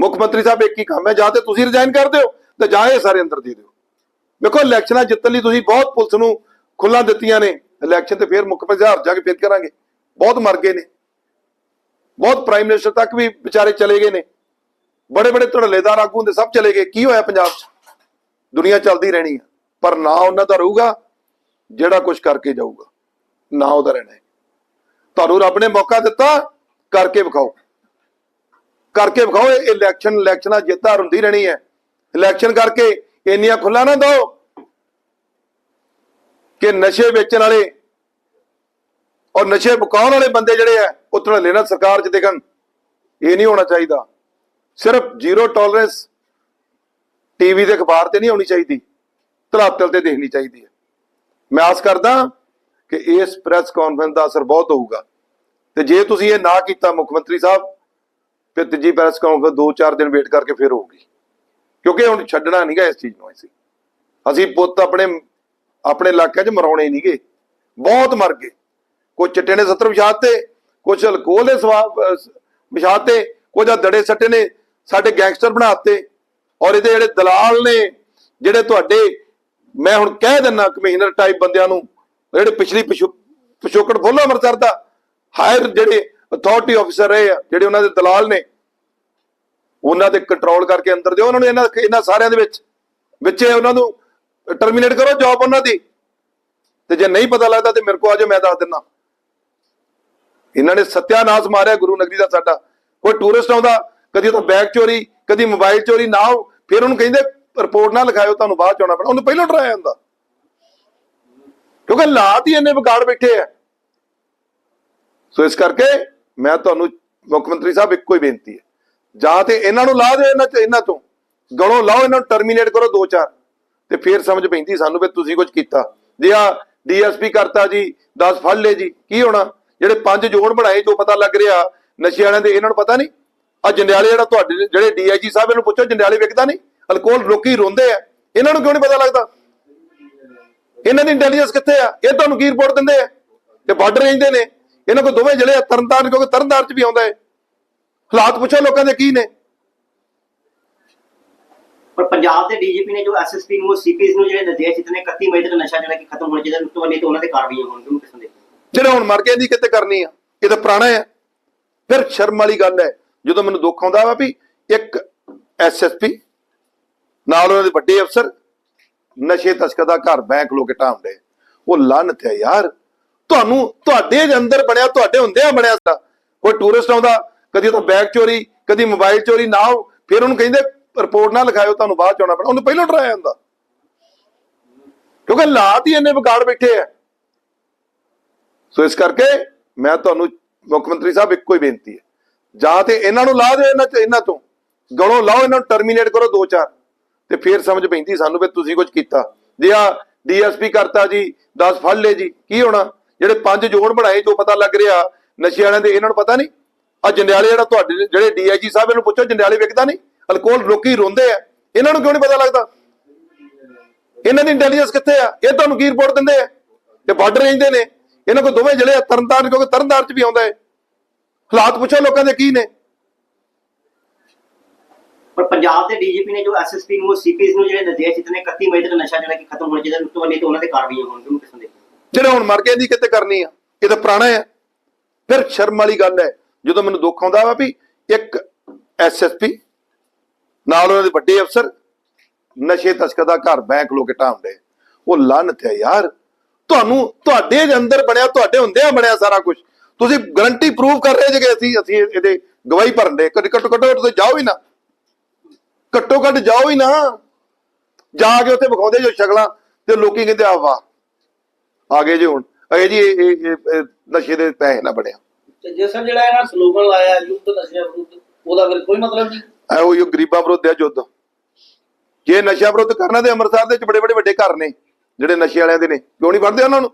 ਮੁੱਖ ਮੰਤਰੀ ਸਾਹਿਬ ਇੱਕ ਹੀ ਕੰਮ ਹੈ, ਜਾਂ ਤੇ ਤੁਸੀਂ ਰਿਜ਼ਾਈਨ ਕਰ ਦਿਓ ਤੇ ਜਾਂ ਇਹ ਸਾਰੇ ਅੰਦਰ ਦੇ ਦਿਓ। ਵੇਖੋ ਇਲੈਕਸ਼ਨਾਂ ਜਿੱਤਣ ਲਈ ਤੁਸੀਂ ਬਹੁਤ ਪੁਲਿਸ ਨੂੰ ਖੁੱਲਾਂ ਦਿੱਤੀਆਂ ਨੇ। ਇਲੈਕਸ਼ਨ ਤੇ ਫਿਰ ਮੁੱਖ ਮੰਤਰੀ ਹਾਰ ਜਾ ਕੇ ਫਿਰ ਕਰਾਂਗੇ। ਬਹੁਤ ਮਰ ਗਏ ਨੇ। ਬਹੁਤ ਪ੍ਰਾਈਮ ਮਿਨਿਸਟਰ ਤੱਕ ਵੀ ਵਿਚਾਰੇ ਚਲੇ ਗਏ ਨੇ। ਬੜੇ ਬੜੇ ਧੜੱਲੇਦਾਰ ਆਗੂ ਹੁੰਦੇ, ਸਭ ਚਲੇ ਗਏ। ਕੀ ਹੋਇਆ ਪੰਜਾਬ 'ਚ? ਦੁਨੀਆ ਚੱਲਦੀ ਰਹਿਣੀ ਹੈ ਪਰ ਨਾ ਉਹਨਾਂ ਦਾ ਰਹੂਗਾ, ਜਿਹੜਾ ਕੁਝ ਕਰਕੇ ਜਾਊਗਾ। ਨਾ ਉਹਦਾ ਰਹਿਣਾ ਤੁਹਾਨੂੰ ਰੱਬ ਨੇ ਮੌਕਾ ਦਿੱਤਾ, ਕਰਕੇ ਵਿਖਾਓ। ਕਰਕੇ ਵਿਖਾਓ, ਇਹ ਇਲੈਕਸ਼ਨ ਇਲੈਕਸ਼ਨਾਂ ਜਿੱਤਾਂ ਹੁੰਦੀ ਰਹਿਣੀ ਹੈ। ਇਲੈਕਸ਼ਨ ਕਰਕੇ ਇੰਨੀਆਂ ਖੁੱਲਾ ਨਾ ਦਿਓ ਕਿ ਨਸ਼ੇ ਵੇਚਣ ਵਾਲੇ ਔਰ ਨਸ਼ੇ ਮੁਕਾਉਣ ਵਾਲੇ ਬੰਦੇ ਜਿਹੜੇ ਆ ਉਹ ਧੜੱਲੇ ਨਾਲ ਸਰਕਾਰ 'ਚ ਦੇਖਣ। ਇਹ ਨਹੀਂ ਹੋਣਾ ਚਾਹੀਦਾ। ਸਿਰਫ ਜ਼ੀਰੋ ਟੋਲਰੈਂਸ ਟੀਵੀ ਦੇ ਅਖਬਾਰ ਤੇ ਨਹੀਂ ਹੋਣੀ ਚਾਹੀਦੀ। ਧਰਾਤਲ ਤੇ ਦੇਖਣੀ ਚਾਹੀਦੀ ਹੈ। ਮੈਂ ਆਸ ਕਰਦਾ ਕਿ ਇਸ ਪ੍ਰੈਸ ਕਾਨਫਰੰਸ ਦਾ ਅਸਰ ਬਹੁਤ ਹੋਊਗਾ। ਤੇ ਜੇ ਤੁਸੀਂ ਇਹ ਨਾ ਕੀਤਾ ਮੁੱਖ ਮੰਤਰੀ ਸਾਹਿਬ, ਫਿਰ ਤੀਜੀ ਪ੍ਰੈਸ ਕਾਨਫਰੰਸ ਦੋ ਚਾਰ ਦਿਨ ਵੇਟ ਕਰਕੇ ਫਿਰ ਹੋਊਗੀ। ਕਿਉਂਕਿ ਹੁਣ ਛੱਡਣਾ ਨਹੀਂਗਾ ਇਸ ਚੀਜ਼ ਨੂੰ ਅਸੀਂ। ਅਸੀਂ ਪੁੱਤ ਆਪਣੇ ਆਪਣੇ ਇਲਾਕਿਆਂ 'ਚ ਮਰਾਉਣੇ ਨਹੀਂਗੇ ਬਹੁਤ ਮਰ ਗਏ। ਕੋਈ ਚਿੱਟੇ ਨੇ 70 ਵਿਛਾਤੇ ਕੁਝ ਅਲਕੋਹਲ ਦੇ ਸਵਾਬ ਵਿਛਾਤੇ ਕੁਝ ਦੜੇ ਸੱਟੇ ਨੇ, ਸਾਡੇ ਗੈਂਗਸਟਰ ਬਣਾਤੇ ਔਰ ਇਹਦੇ ਜਿਹੜੇ ਦਲਾਲ ਨੇ, ਜਿਹੜੇ ਤੁਹਾਡੇ, ਮੈਂ ਹੁਣ ਕਹਿ ਦਿੰਨਾ ਕਮਿਸ਼ਨਰ ਟਾਈਪ ਬੰਦਿਆਂ ਨੂੰ, ਜਿਹੜੇ ਪਿਛਲੀ ਪਿਛੋਕੜ ਫੁੱਲ ਅੰਮ੍ਰਿਤਸਰ ਦਾ, ਹਾਇਰ ਜਿਹੜੇ ਅਥਾਰਟੀ ਆਫੀਸਰ ਰਹੇ ਆ, ਜਿਹੜੇ ਉਹਨਾਂ ਦੇ ਦਲਾਲ ਨੇ, ਉਹਨਾਂ ਦੇ ਕੰਟਰੋਲ ਕਰਕੇ ਅੰਦਰ ਦਿਓ ਉਹਨਾਂ ਨੂੰ ਇਹਨਾਂ ਇਹਨਾਂ ਸਾਰਿਆਂ ਦੇ ਵਿੱਚ, ਵਿੱਚੇ ਉਹਨਾਂ ਨੂੰ ਟਰਮੀਨੇਟ ਕਰੋ ਜੌਬ ਉਹਨਾਂ ਦੀ। ਤੇ ਜੇ ਨਹੀਂ ਪਤਾ ਲੱਗਦਾ ਤੇ ਮੇਰੇ ਕੋਲ ਆ ਮੈਂ ਦੱਸ ਦਿੰਦਾ। ਇਹਨਾਂ ਨੇ ਸਤਿਆਨਾਸ਼ ਮਾਰਿਆ ਗੁਰੂ ਨਗਰੀ ਦਾ ਸਾਡਾ। ਕੋਈ ਟੂਰਿਸਟ ਆਉਂਦਾ, ਕਦੀ ਉਹ ਬੈਗ ਚੋਰੀ, ਕਦੀ ਮੋਬਾਈਲ ਚੋਰੀ, ਨਾ ਹੋ ਫਿਰ ਉਹਨੂੰ ਕਹਿੰਦੇ ਰਿਪੋਰਟ ਨਾ ਲਿਖਾਇਓ, ਤੁਹਾਨੂੰ ਬਾਅਦ ਚ ਆਉਣਾ ਪੈਣਾ। ਉਹਨੂੰ ਪਹਿਲਾਂ ਡਰਾਇਆ ਜਾਂਦਾ। ਕਿਉਂਕਿ ਹਾਲਾਤ ਹੀ ਇੰਨੇ ਵਿਗਾੜ ਬੈਠੇ ਆ। ਸੋ ਇਸ ਕਰਕੇ ਮੈਂ ਤੁਹਾਨੂੰ ਮੁੱਖ ਮੰਤਰੀ ਸਾਹਿਬ ਇੱਕੋ ਹੀ ਬੇਨਤੀ ਹੈ। ਜਾਂ ਤੇ ਇਹਨਾਂ ਨੂੰ ਲਾ ਦਿਓ ਇਹਨਾਂ ਚ, ਇਹਨਾਂ ਤੋਂ। ਗਲੋਂ ਲਾਓ, ਇਹਨਾਂ ਨੂੰ ਟਰਮੀਨੇਟ ਕਰੋ ਦੋ ਚਾਰ। ਤੇ ਫੇਰ ਸਮਝ ਪੈਂਦੀ ਸਾਨੂੰ ਵੀ ਤੁਸੀਂ ਕੁਝ ਕੀਤਾ। ਜੇ ਆ ਡੀਐਸਪੀ ਕਰਤਾ ਜੀ 10 ਫੜ ਲਏ ਜੀ, ਕੀ ਹੋਣਾ? ਜਿਹੜੇ ਪੰਜ ਜੋਨ ਬਣਾਏ ਜੋ ਪਤਾ ਲੱਗ ਰਿਹਾ ਨਸ਼ੇ ਵਾਲਿਆਂ ਦੇ, ਇਹਨਾਂ ਨੂੰ ਪਤਾ ਨਹੀਂ? ਆ ਜੰਡਿਆਲੇ ਜਿਹੜਾ ਤੁਹਾਡੇ ਜਿਹੜੇ ਡੀਆਈਜੀ ਸਾਹਿਬ, ਇਹਨੂੰ ਪੁੱਛੋ, ਜੰਡਿਆਲੇ ਵਿਕਦਾ ਨਹੀਂ? ਅਲਕੋਹਲ ਲੋਕੀ ਰੋਂਦੇ ਆ। ਇਹਨਾਂ ਨੂੰ ਕਿਉਂ ਨਹੀਂ ਪਤਾ ਲੱਗਦਾ? ਇਹਨਾਂ ਦੀ ਇੰਟੈਲੀਜੈਂਸ ਕਿੱਥੇ ਆ? ਇਹ ਤੁਹਾਨੂੰ ਕੀ ਰਿਪੋਰਟ ਦਿੰਦੇ ਆ? ਕਿ ਬਾਰਡਰ ਰੇਂਜ ਦੇ ਨੇ। ਇਹਨਾਂ ਕੋਲ ਦੋਵੇਂ ਜਿਹੜੇ ਤਰਨਤਾਰਨ ਕਿਉਂਕਿ ਤਰਨਤਾਰਨ ਚ ਵੀ ਆਉਂਦਾ ਹੈ ਹਾਲਾਤ ਪੁੱਛੋ ਲੋਕਾਂ ਦੇ ਕੀ ਨੇ। ਪਰ ਪੰਜਾਬ ਦੇ ਡੀਜੀਪੀ ਨੇ ਜੋ ਐਸਐਸਪੀ ਨੂੰ ਸੀਪੀਸ ਨੂੰ ਜਿਹੜੇ ਨਿਰਦੇਸ਼ ਦਿੱਤੇ ਨੇ 31 ਮਈ ਤੱਕ ਨਸ਼ਾ ਜਿਹੜਾ ਕਿ ਖਤਮ ਹੋਣਾ ਚਾਹੀਦਾ, ਉਸ ਤੋਂ ਬਾਅਦ ਨਹੀਂ ਤਾਂ ਉਹਨਾਂ ਤੇ ਕਾਰਵਾਈਆਂ ਹੋਣਗੀਆਂ ਕਿਸਮ ਦੇ ਜਿਹੜੇ ਹੁਣ ਮਰ ਗਏ ਦੀ ਕਿਤੇ ਕਰਨੀ ਆ? ਇਹ ਤਾਂ ਪੁਰਾਣਾ ਹੈ। ਫਿਰ ਸ਼ਰਮ ਵਾਲੀ ਗੱਲ ਹੈ। ਜਦੋਂ ਮੈਨੂੰ ਦੁੱਖ ਆਉਂਦਾ ਵਾ ਵੀ ਇੱਕ ਐਸਐਸਪੀ ਨਾਲ ਉਹਨਾਂ ਦੇ ਵੱਡੇ ਅਫਸਰ, ਨਸ਼ੇ ਤਸਕਰ ਦਾ ਘਰ ਬੈਂਕ ਲੋਕੇ ਉਹ ਲਾਨਤ ਹੈ ਯਾਰ। ਤੁਹਾਨੂੰ, ਤੁਹਾਡੇ ਦੇ ਅੰਦਰ ਬਣਿਆ, ਤੁਹਾਡੇ ਹੁੰਦੇ ਆ ਬਣਿਆ ਸਾ। ਕੋਈ ਟੂਰਿਸਟ ਆਉਂਦਾ, ਕਦੀ ਉਹ ਬੈਗ ਚੋਰੀ, ਕਦੀ ਮੋਬਾਈਲ ਚੋਰੀ, ਨਾ ਹੋ ਫਿਰ ਉਹਨੂੰ ਕਹਿੰਦੇ ਰਿਪੋਰਟ ਨਾ ਲਿਖਾਇਓ, ਤੁਹਾਨੂੰ ਬਾਅਦ ਚ ਆਉਣਾ ਪੈਣਾ। ਉਹਨੂੰ ਪਹਿਲਾਂ ਡਰਾਇਆ ਜਾਂਦਾ। ਕਿਉਂਕਿ ਹਾਲਾਤ ਹੀ ਇੰਨੇ ਵਿਗਾੜ ਬੈਠੇ ਆ। ਸੋ ਇਸ ਕਰਕੇ ਮੈਂ ਤੁਹਾਨੂੰ ਮੁੱਖ ਮੰਤਰੀ ਸਾਹਿਬ ਇੱਕੋ ਹੀ ਬੇਨਤੀ ਹੈ। ਜਾਂ ਤੇ ਇਹਨਾਂ ਨੂੰ ਲਾ ਦਿਓ ਇਹਨਾਂ ਚ, ਇਹਨਾਂ ਤੋਂ। ਗਲੋਂ ਲਾਓ, ਇਹਨਾਂ ਨੂੰ ਟਰਮੀਨੇਟ ਕਰੋ ਦੋ ਚਾਰ। ਤੇ ਫੇਰ ਸਮਝ ਪੈਂਦੀ ਸਾਨੂੰ ਵੀ ਤੁਸੀਂ ਕੁਝ ਕੀਤਾ। ਜੇ ਆ ਡੀਐਸਪੀ ਕਰਤਾ ਜੀ 10 ਫੜ ਲਏ ਜੀ, ਕੀ ਹੋਣਾ? ਜਿਹੜੇ ਪੰਜ ਜੋੜ ਬਣਾਏ, ਜੋ ਪਤਾ ਲੱਗ ਰਿਹਾ, ਨਸ਼ੇ ਵਾਲਿਆਂ ਦੇ, ਇਹਨਾਂ ਨੂੰ ਪਤਾ ਨਹੀਂ? ਆ ਜੰਡਿਆਲੇ ਜਿਹੜਾ ਤੁਹਾਡੇ, ਜਿਹੜੇ ਡੀਆਈਜੀ ਸਾਹਿਬ, ਇਹਨੂੰ ਪੁੱਛੋ, ਜੰਡਿਆਲੇ ਵਿਕਦਾ ਨਹੀਂ? ਅਲਕੋਹਲ ਲੋਕੀ ਰੋਂਦੇ ਆ। ਇਹਨਾਂ ਨੂੰ ਕਿਉਂ ਨਹੀਂ ਪਤਾ ਲੱਗਦਾ? ਇਹਨਾਂ ਦੀ ਇੰਟੈਲੀਜੈਂਸ ਕਿੱਥੇ ਆ? ਇਹ ਤੁਹਾਨੂੰ ਕੀ ਰਿਪੋਰਟ ਦਿੰਦੇ ਆ? ਤੇ ਬਾਰਡਰ ਰੇਂਜ ਦੇ ਨੇ। ਇਹਨਾਂ ਕੋਲ ਦੋਵੇਂ ਜ਼ਿਲ੍ਹੇ ਆ ਤਰਨਤਾਰਨ ਕਿਉਂਕਿ ਤਰਨਤਾਰਨ ਚ ਵੀ ਆਉਂਦਾ ਹੈ। ਹਾਲਾਤ ਪੁੱਛੋ ਲੋਕਾਂ ਦੇ ਕੀ ਨੇ। ਪਰ ਪੰਜਾਬ ਦੇ ਡੀਜੀਪੀ ਨੇ ਜੋ ਐਸਐਸਪੀ ਨੂੰ ਸੀਪੀਸ ਨੂੰ ਜਿਹੜੇ ਨਿਰਦੇਸ਼ ਦਿੱਤੇ ਨੇ 31 ਮਈ ਤੱਕ ਨਸ਼ਾ ਜਿਹੜਾ ਕਿ ਖਤਮ ਹੋਣਾ ਚਾਹੀਦਾ ਉਸ ਤੋਂ ਬਾਅਦ ਨਹੀਂ ਤਾਂ ਉਹਨਾਂ ਤੇ ਕਾਰਵਾਈਆਂ ਹੋਣਗੀਆਂ ਉਹਨੂੰ ਕਿਸਮ ਦੇ ਜਿਹੜੇ ਹੁਣ ਮਰ ਗਏ ਦੀ ਕਿਤੇ ਕਰਨੀ ਆ? ਇਹ ਤਾਂ ਪੁਰਾਣਾ ਹੈ। ਫਿਰ ਸ਼ਰਮ ਵਾਲੀ ਗੱਲ ਹੈ ਜਦੋਂ ਮੈਨੂੰ ਦੁੱਖ ਆਉਂਦਾ ਵਾ ਵੀ ਇੱਕ ਐਸਐਸਪੀ ਨਾਲ ਉਹਨਾਂ ਦੇ ਵੱਡੇ ਅਫਸਰ ਨਸ਼ੇ ਤਸਕਰ ਦਾ ਘਰ ਬੈਂਕ ਲੋ ਕੇ ਢਾਉਂਦੇ ਉਹ ਲਾਨਤ ਹੈ ਯਾਰ। ਤੁਹਾਨੂੰ ਤੁਹਾਡੇ ਦੇ ਅੰਦਰ ਬਣਿਆ ਤੁਹਾਡੇ ਹੁੰਦੇ ਆ ਬਣਿਆ ਸਾਰਾ ਕੁਝ ਤੁਸੀਂ ਗਰੰਟੀ ਪ੍ਰੂਵ ਕਰ ਰਹੇ ਜੇ ਕਿ ਅਸੀਂ ਅਸੀਂ ਇਹਦੇ ਗਵਾਹੀ ਭਰਨ ਦੇ। ਘੱਟੋ ਘੱਟੋ ਤੁਸੀਂ ਜਾਓ ਹੀ ਨਾ। ਘੱਟੋ ਘੱਟ ਜਾਓ ਹੀ ਨਾ। ਜਾ ਕੇ ਉੱਥੇ ਵਿਖਾਉਂਦੇ ਜੋ ਸ਼ਕਲਾਂ ਤੇ ਲੋਕੀ ਕਹਿੰਦੇ ਆ ਵਾਹ ਆ ਗਏ ਜੀ ਹੁਣ। ਇਹ ਜੀ ਇਹ- ਨਸ਼ੇ ਦੇ ਪੈਸੇ ਨਾ ਬਣਿਆ। ਤੇ ਜੇ ਸਰ ਜਿਹੜਾ ਇਹਨਾਂ ਸਲੋਗਨ ਲਾਇਆ ਯੁੱਧ ਨਸ਼ਿਆਂ ਵਿਰੁੱਧ ਉਹਦਾ ਫਿਰ ਕੋਈ ਮਤਲਬ ਨਹੀਂ? ਇਹੋ ਹੀ ਗਰੀਬਾਂ ਵਿਰੁੱਧ ਹੈ ਯੁੱਧ। ਜੇ ਨਸ਼ਾ ਵਿਰੁੱਧ ਕਰਨਾ ਤੇ ਅੰਮ੍ਰਿਤਸਰ ਦੇ ਚ ਬੜੇ ਬੜੇ ਵੱਡੇ ਘਰ ਨੇ। ਜਿਹੜੇ ਨਸ਼ੇ ਵਾਲਿਆਂ ਦੇ ਨੇ, ਕਿਉਂ ਨਹੀਂ ਫੜਦੇ ਉਹਨਾਂ ਨੂੰ?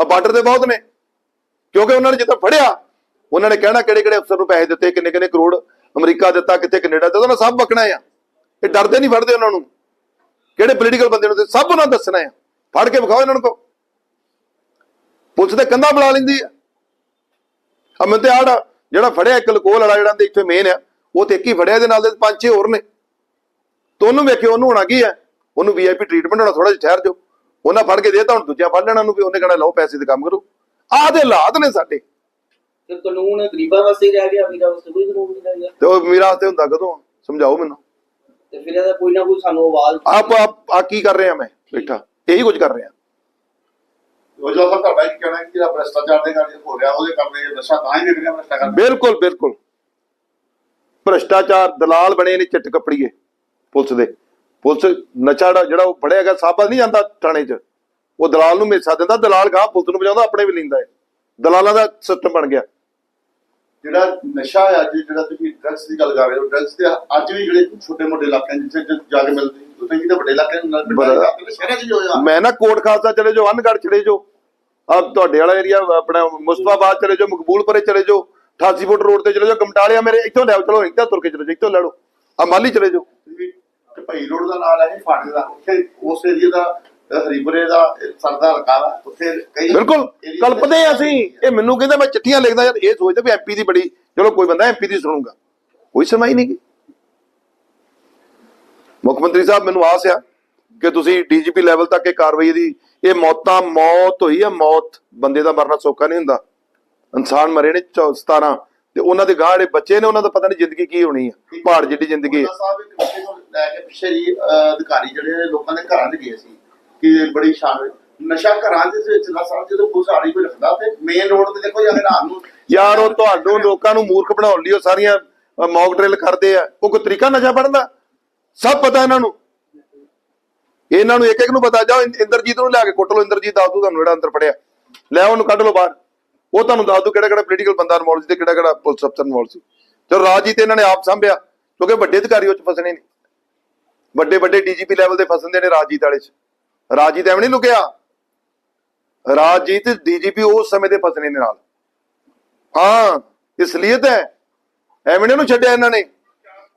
ਆ ਬਾਰਡਰ ਤੇ ਬਹੁਤ ਨੇ। ਕਿਉਂਕਿ ਉਹਨਾਂ ਨੇ ਜਿੱਦਾਂ ਫੜਿਆ, ਉਹਨਾਂ ਨੇ ਕਹਿਣਾ ਕਿਹੜੇ ਕਿਹੜੇ ਅਫਸਰ ਨੂੰ ਪੈਸੇ ਦਿੱਤੇ, ਕਿੰਨੇ ਕਿੰਨੇ ਕਰੋੜ ਅਮਰੀਕਾ ਦਿੱਤਾ, ਕਿੱਥੇ ਕੈਨੇਡਾ ਦਿੱਤਾ, ਉਹਨਾਂ ਸਭ ਬਕਣਾ ਆ। ਇਹ ਡਰਦੇ ਨਹੀਂ ਫੜਦੇ ਉਹਨਾਂ ਨੂੰ। ਕਿਹੜੇ ਪੋਲੀਟੀਕਲ ਬੰਦੇ ਨੂੰ ਸਭ ਉਹਨਾਂ ਨੂੰ ਦੱਸਣਾ ਆ। ਫੜ ਕੇ ਵਿਖਾਓ ਇਹਨਾਂ ਨੂੰ ਕਹੋ। ਪੁਲਿਸ ਤੇ ਕੰਧਾ ਬੁਲਾ ਲੈਂਦੀ ਆ। ਅਮਨ ਤੇ ਆੜਾ ਜਿਹੜਾ ਫੜਿਆ ਇੱਕ ਲਕੋਲ ਵਾਲਾ ਜਿਹੜਾ ਇੱਥੇ ਮੇਨ ਆ, ਉਹ ਤੇ ਇੱਕ ਹੀ ਫੜਿਆ, ਇਹਦੇ ਨਾਲ ਦੇ ਪੰਜ ਛੇ ਹੋਰ ਨੇ। ਤੇ ਉਹਨੂੰ ਵੇਖਿਓ, ਉਹਨੂੰ ਹੋਣਾ ਕੀ ਹੈ ਉਹਨੂੰ ਵੀਆਈਪੀ ਟ੍ਰੀਟਮੈਂਟ ਹੋਣਾ ਥੋੜਾ ਜਿਹਾ ਠਹਿਰ ਜਾਓ। ਉਹਨਾਂ ਫੜ ਕੇ ਦੇ ਤਾਂ ਹੁਣ ਦੂਜਿਆਂ ਫੜ ਲੈਣਾ ਨੂੰ ਵੀ ਉਹਨੇ ਕਹਣਾ ਲਓ ਪੈਸੇ ਦੇ ਕੰਮ ਕਰੋ। ਆਹ ਦੇ ਹਾਲਾਤ ਨੇ ਸਾਡੇ। ਫਿਰ ਕਾਨੂੰਨ ਗਰੀਬਾਂ ਵਾਸਤੇ ਹੀ ਰਹਿ ਗਿਆ ਅਮੀਰਾਂ ਵਾਸਤੇ ਕੋਈ ਕਾਨੂੰਨ ਨਹੀਂ ਰਹਿ ਗਿਆ। ਤੇ ਉਹ ਮੇਰਾ ਤੇ ਹੁੰਦਾ ਕਦੋਂ? ਸਮਝਾਓ ਮੈਨੂੰ। ਤੇ ਫਿਰ ਇਹਦਾ ਕੋਈ ਨਾ ਕੋਈ ਸਾਨੂੰ ਆਵਾਜ਼ ਆਪ ਆਪ ਆ ਕੀ ਕਰ ਰਿਹਾ ਮੈਂ? ਬੈਠਾ। ਇਹੀ ਕੁਝ ਕਰ ਰਿਹਾ। ਉਹ ਜੋ ਸਭ ਤੁਹਾਡਾ ਕੀ ਕਹਿਣਾ ਹੈ ਕਿ ਜਿਹੜਾ ਭ੍ਰਸ਼ਟਾਚਾਰ ਦੇ ਕਾਰਨ ਹੋ ਰਿਹਾ ਉਹਦੇ ਕਾਰਨ ਨਸ਼ਾ ਤਾਂ ਹੀ ਵਿਕ ਰਿਹਾ ਭ੍ਰਸ਼ਟਾਚਾਰ ਬਿਲਕੁਲ ਬਿਲਕੁਲ। ਭ੍ਰਸ਼ਟਾਚਾਰ ਦਲਾਲ ਬਣੇ ਨੇ ਚਿੱਟ ਕੱਪੜੀਏ ਪੁਲਿਸ ਦੇ। ਪੁਲਿਸ ਨਸ਼ਾ ਜਿਹੜਾ ਉਹ ਫੜਿਆ ਗਿਆ ਸਾਬਾ ਨਹੀਂ ਜਾਂਦਾ ਥਾਣੇ 'ਚ। ਉਹ ਦਲਾਲ ਨੂੰ ਮੇਸਾ ਦਿੰਦਾ ਦਲਾਲ ਗਾਹ ਪੁਲਿਸ ਨੂੰ ਬਜਾਉਂਦਾ ਆਪਣੇ ਵੀ ਲੈਂਦਾ ਹੈ ਦਲਾਲਾਂ ਦਾ ਸਿਸਟਮ ਬਣ ਗਿਆ। ਜਿਹੜਾ ਨਸ਼ਾ ਹੈ ਅੱਜ ਜਿਹੜਾ ਤੁਸੀਂ ਡਰੱਗਸ ਦੀ ਗੱਲ ਕਰ ਰਹੇ ਹੋ ਡਰੱਗਸ ਦੇ ਅੱਜ ਵੀ ਜਿਹੜੇ ਛੋਟੇ ਮੋਟੇ ਇਲਾਕੇ ਜਿੱਥੇ ਜਾ ਕੇ ਮਿਲਦੇ ਉੱਥੇ ਕਿਤੇ ਵੱਡੇ ਇਲਾਕੇ ਨੇ ਬੜਾ- ਸ਼ਹਿਰਾਂ 'ਚ ਵੀ ਹੋਇਆ। ਮੈਂ ਨਾ ਕੋਟ ਖਾਲਸਾ ਚਲੇ ਜਾਓ ਅਨਗੜ ਚਲੇ ਜਾਓ। ਆ ਤੁਹਾਡੇ ਵਾਲਾ ਏਰੀਆ ਆਪਣਾ ਮੁਸਤਾਬਾਦ ਚਲੇ ਜਾਓ ਮਕਬੂਲਪੁਰੇ ਚਲੇ ਜਾਓ 88 ਫੁੱਟ ਰੋਡ ਤੇ ਚਲੇ ਜਾਓ ਗਮਟਾਲਿਆ ਮੇਰੇ ਇੱਥੋਂ ਲੈ ਚਲੋ ਇੱਥੇ ਤੁਰ ਕੇ ਚਲੇ ਜਾਓ ਇੱਥੋਂ ਲੈ ਲਓ। ਆ ਮਾਲੀ ਚਲੇ ਜਾਓ। ਭਾਈ ਰੋਡ ਦਾ ਨਾਲ ਹੈ ਫਾਟਕ ਦਾ। ਉੱਥੇ ਉਸ ਏਰੀਆ ਦਾ ਹਰੀਪੁਰੇ ਦਾ ਸਰਦਾ ਹਲਕਾ ਵਾ। ਉੱਥੇ ਕਈ ਬਿਲਕੁਲ ਕਲਪਦੇ ਅਸੀਂ। ਇਹ ਮੈਨੂੰ ਕਹਿੰਦਾ ਮੈਂ ਚਿੱਠੀਆਂ ਲਿਖਦਾ ਯਾਰ ਇਹ ਸੋਚਦਾ ਵੀ ਐਮਪੀ ਦੀ ਬੜੀ ਚਲੋ ਕੋਈ ਬੰਦਾ ਐਮਪੀ ਦੀ ਸੁਣੂਗਾ। ਕੋਈ ਸੁਣਵਾਈ ਨਹੀਂ ਮੁੱਖ ਮੰਤਰੀ ਸਾਹਿਬ ਮੈਨੂੰ ਆਸ ਆ ਕਿ ਤੁਸੀਂ ਡੀਜੀਪੀ ਲੈਵਲ ਤੱਕ ਇਹ ਕਾਰਵਾਈ ਦੀ ਇਹ ਮੌਤਾਂ ਮੌਤ ਹੋਈ ਹੈ ਮੌਤ ਬੰਦੇ ਦਾ ਮਰਨਾ ਸੌਖਾ ਨਹੀਂ ਹੁੰਦਾ। ਇਨਸਾਨ ਮਰੇ ਨੇ 17 ਤੇ ਉਹਨਾਂ ਦੇ ਗਾਹ ਜਿਹੜੇ ਬੱਚੇ ਨੇ ਉਹਨਾਂ ਦਾ ਪਤਾ ਨਹੀਂ ਜ਼ਿੰਦਗੀ ਕੀ ਹੋਣੀ ਹੈ। ਪਹਾੜ ਜਿੱਡੀ ਜ਼ਿੰਦਗੀ ਹੈ ਬੰਦਾ ਸਾਹਿਬ ਇੱਕ ਬੱਚੇ ਨੂੰ ਲੈ ਕੇ ਪਿੱਛੇ ਜੀ ਅਹ, ਅਧਿਕਾਰੀ ਜਿਹੜੇ ਲੋਕਾਂ ਦੇ ਘਰਾਂ 'ਚ ਗਏ ਸੀ ਕਿ ਬੜੀ ਸ਼ਾਨ ਨਸ਼ਾ ਘਰਾਂ ਦੇ ਵਿੱਚ ਨਾ ਸਾਹਿਬ ਜਦੋਂ ਪੁਲਿਸ ਆੜੀ ਕੋਈ ਰੱਖਦਾ ਤੇ ਮੇਨ ਰੋਡ ਤੇ ਦੇਖੋ ਜਾਂ ਰਾਤ ਨੂੰ ਯਾਰ ਉਹ ਤੁਹਾਨੂੰ ਲੋਕਾਂ ਨੂੰ ਮੂਰਖ ਬਣਾਉਣ ਲਈ ਉਹ ਸਾਰੀਆਂ ਮੌਕ ਡਰਿਲ ਕਰਦੇ ਆ। ਉਹ ਕੋਈ ਤਰੀਕਾ ਨਸ਼ਾ ਪੜਨ ਦਾ ਸਭ ਪਤਾ ਇਹਨਾਂ ਨੂੰ। ਇਹਨਾਂ ਨੂੰ ਇੱਕ ਇੱਕ ਨੂੰ ਪਤਾ ਜਾਓ ਇੰਦਰਜੀਤ ਨੂੰ ਲਿਆ ਕੇ ਕੁੱਟ ਲਓ। ਇੰਦਰਜੀਤ ਦੱਸ ਦੂ ਤੁਹਾਨੂੰ ਜਿਹੜਾ ਅੰਦਰ ਪੜਿਆ ਲੈ ਉਹਨੂੰ ਕੱਢ ਲਓ ਬਾਹਰ। ਉਹ ਤੁਹਾਨੂੰ ਦੱਸ ਦੂ ਕਿਹੜਾ ਕਿਹੜਾ ਪੋਲੀਟੀਕਲ ਬੰਦਾ ਇਨਵੋਲਵ ਸੀ ਤੇ ਕਿਹੜਾ ਕਿਹੜਾ ਪੁਲਿਸ ਅਫਸਰ ਇਨਵੋਲਵ ਸੀ। ਚਲੋ ਰਾਜਜੀਤ ਇਹਨਾਂ ਨੇ ਆਪ ਸੰਭਿਆ, ਕਿਉਂਕਿ ਵੱਡੇ ਅਧਿਕਾਰੀ ਉਹ ਚ ਫਸਣੇ ਨੇ ਵੱਡੇ ਵੱਡੇ ਡੀਜੀਪੀ ਲੈਵਲ ਦੇ ਫਸਣਦੇ ਨੇ ਰਾਜਜੀਤ ਵਾਲੇ ਚ। ਰਾਜਜੀਤ ਐਵੇਂ ਨਹੀਂ ਲੁਕਿਆ। ਰਾਜਜੀਤ ਡੀਜੀਪੀ ਉਸ ਸਮੇਂ ਦੇ ਫਸਣੇ ਨੇ ਨਾਲ। ਹਾਂ ਇਸਲੀਅਤ ਹੈ ਐਵੇਂ ਨੀ ਉਹਨੂੰ ਛੱਡਿਆ ਇਹਨਾਂ ਨੇ।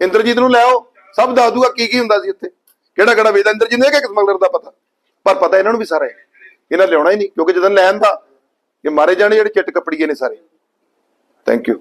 ਇੰਦਰਜੀਤ ਨੂੰ ਲੈ ਆਓ, ਸਭ ਦੱਸ ਦੂਗਾ ਕੀ ਕੀ ਹੁੰਦਾ ਸੀ ਉੱਥੇ ਕਿਹੜਾ ਕਿਹੜਾ ਵੇਦਾ ਇੰਦਰਜੀਤ ਨੂੰ ਇਹ ਕਿ ਸਮਗਲਰ ਦਾ ਪਤਾ? ਪਰ ਪਤਾ ਇਹਨਾਂ ਨੂੰ ਵੀ ਸਾਰਾ ਇਹਨਾਂ ਲਿਆਉਣਾ ਹੀ ਨਹੀਂ, ਕਿਉਂਕਿ ਜਦੋਂ ਲੈਣ ਦਾ ਇਹ ਮਾਰੇ ਜਾਣੇ ਜਿਹੜੇ ਚਿੱਟ ਕੱਪੜੀਏ ਨੇ ਸਾਰੇ। Thank you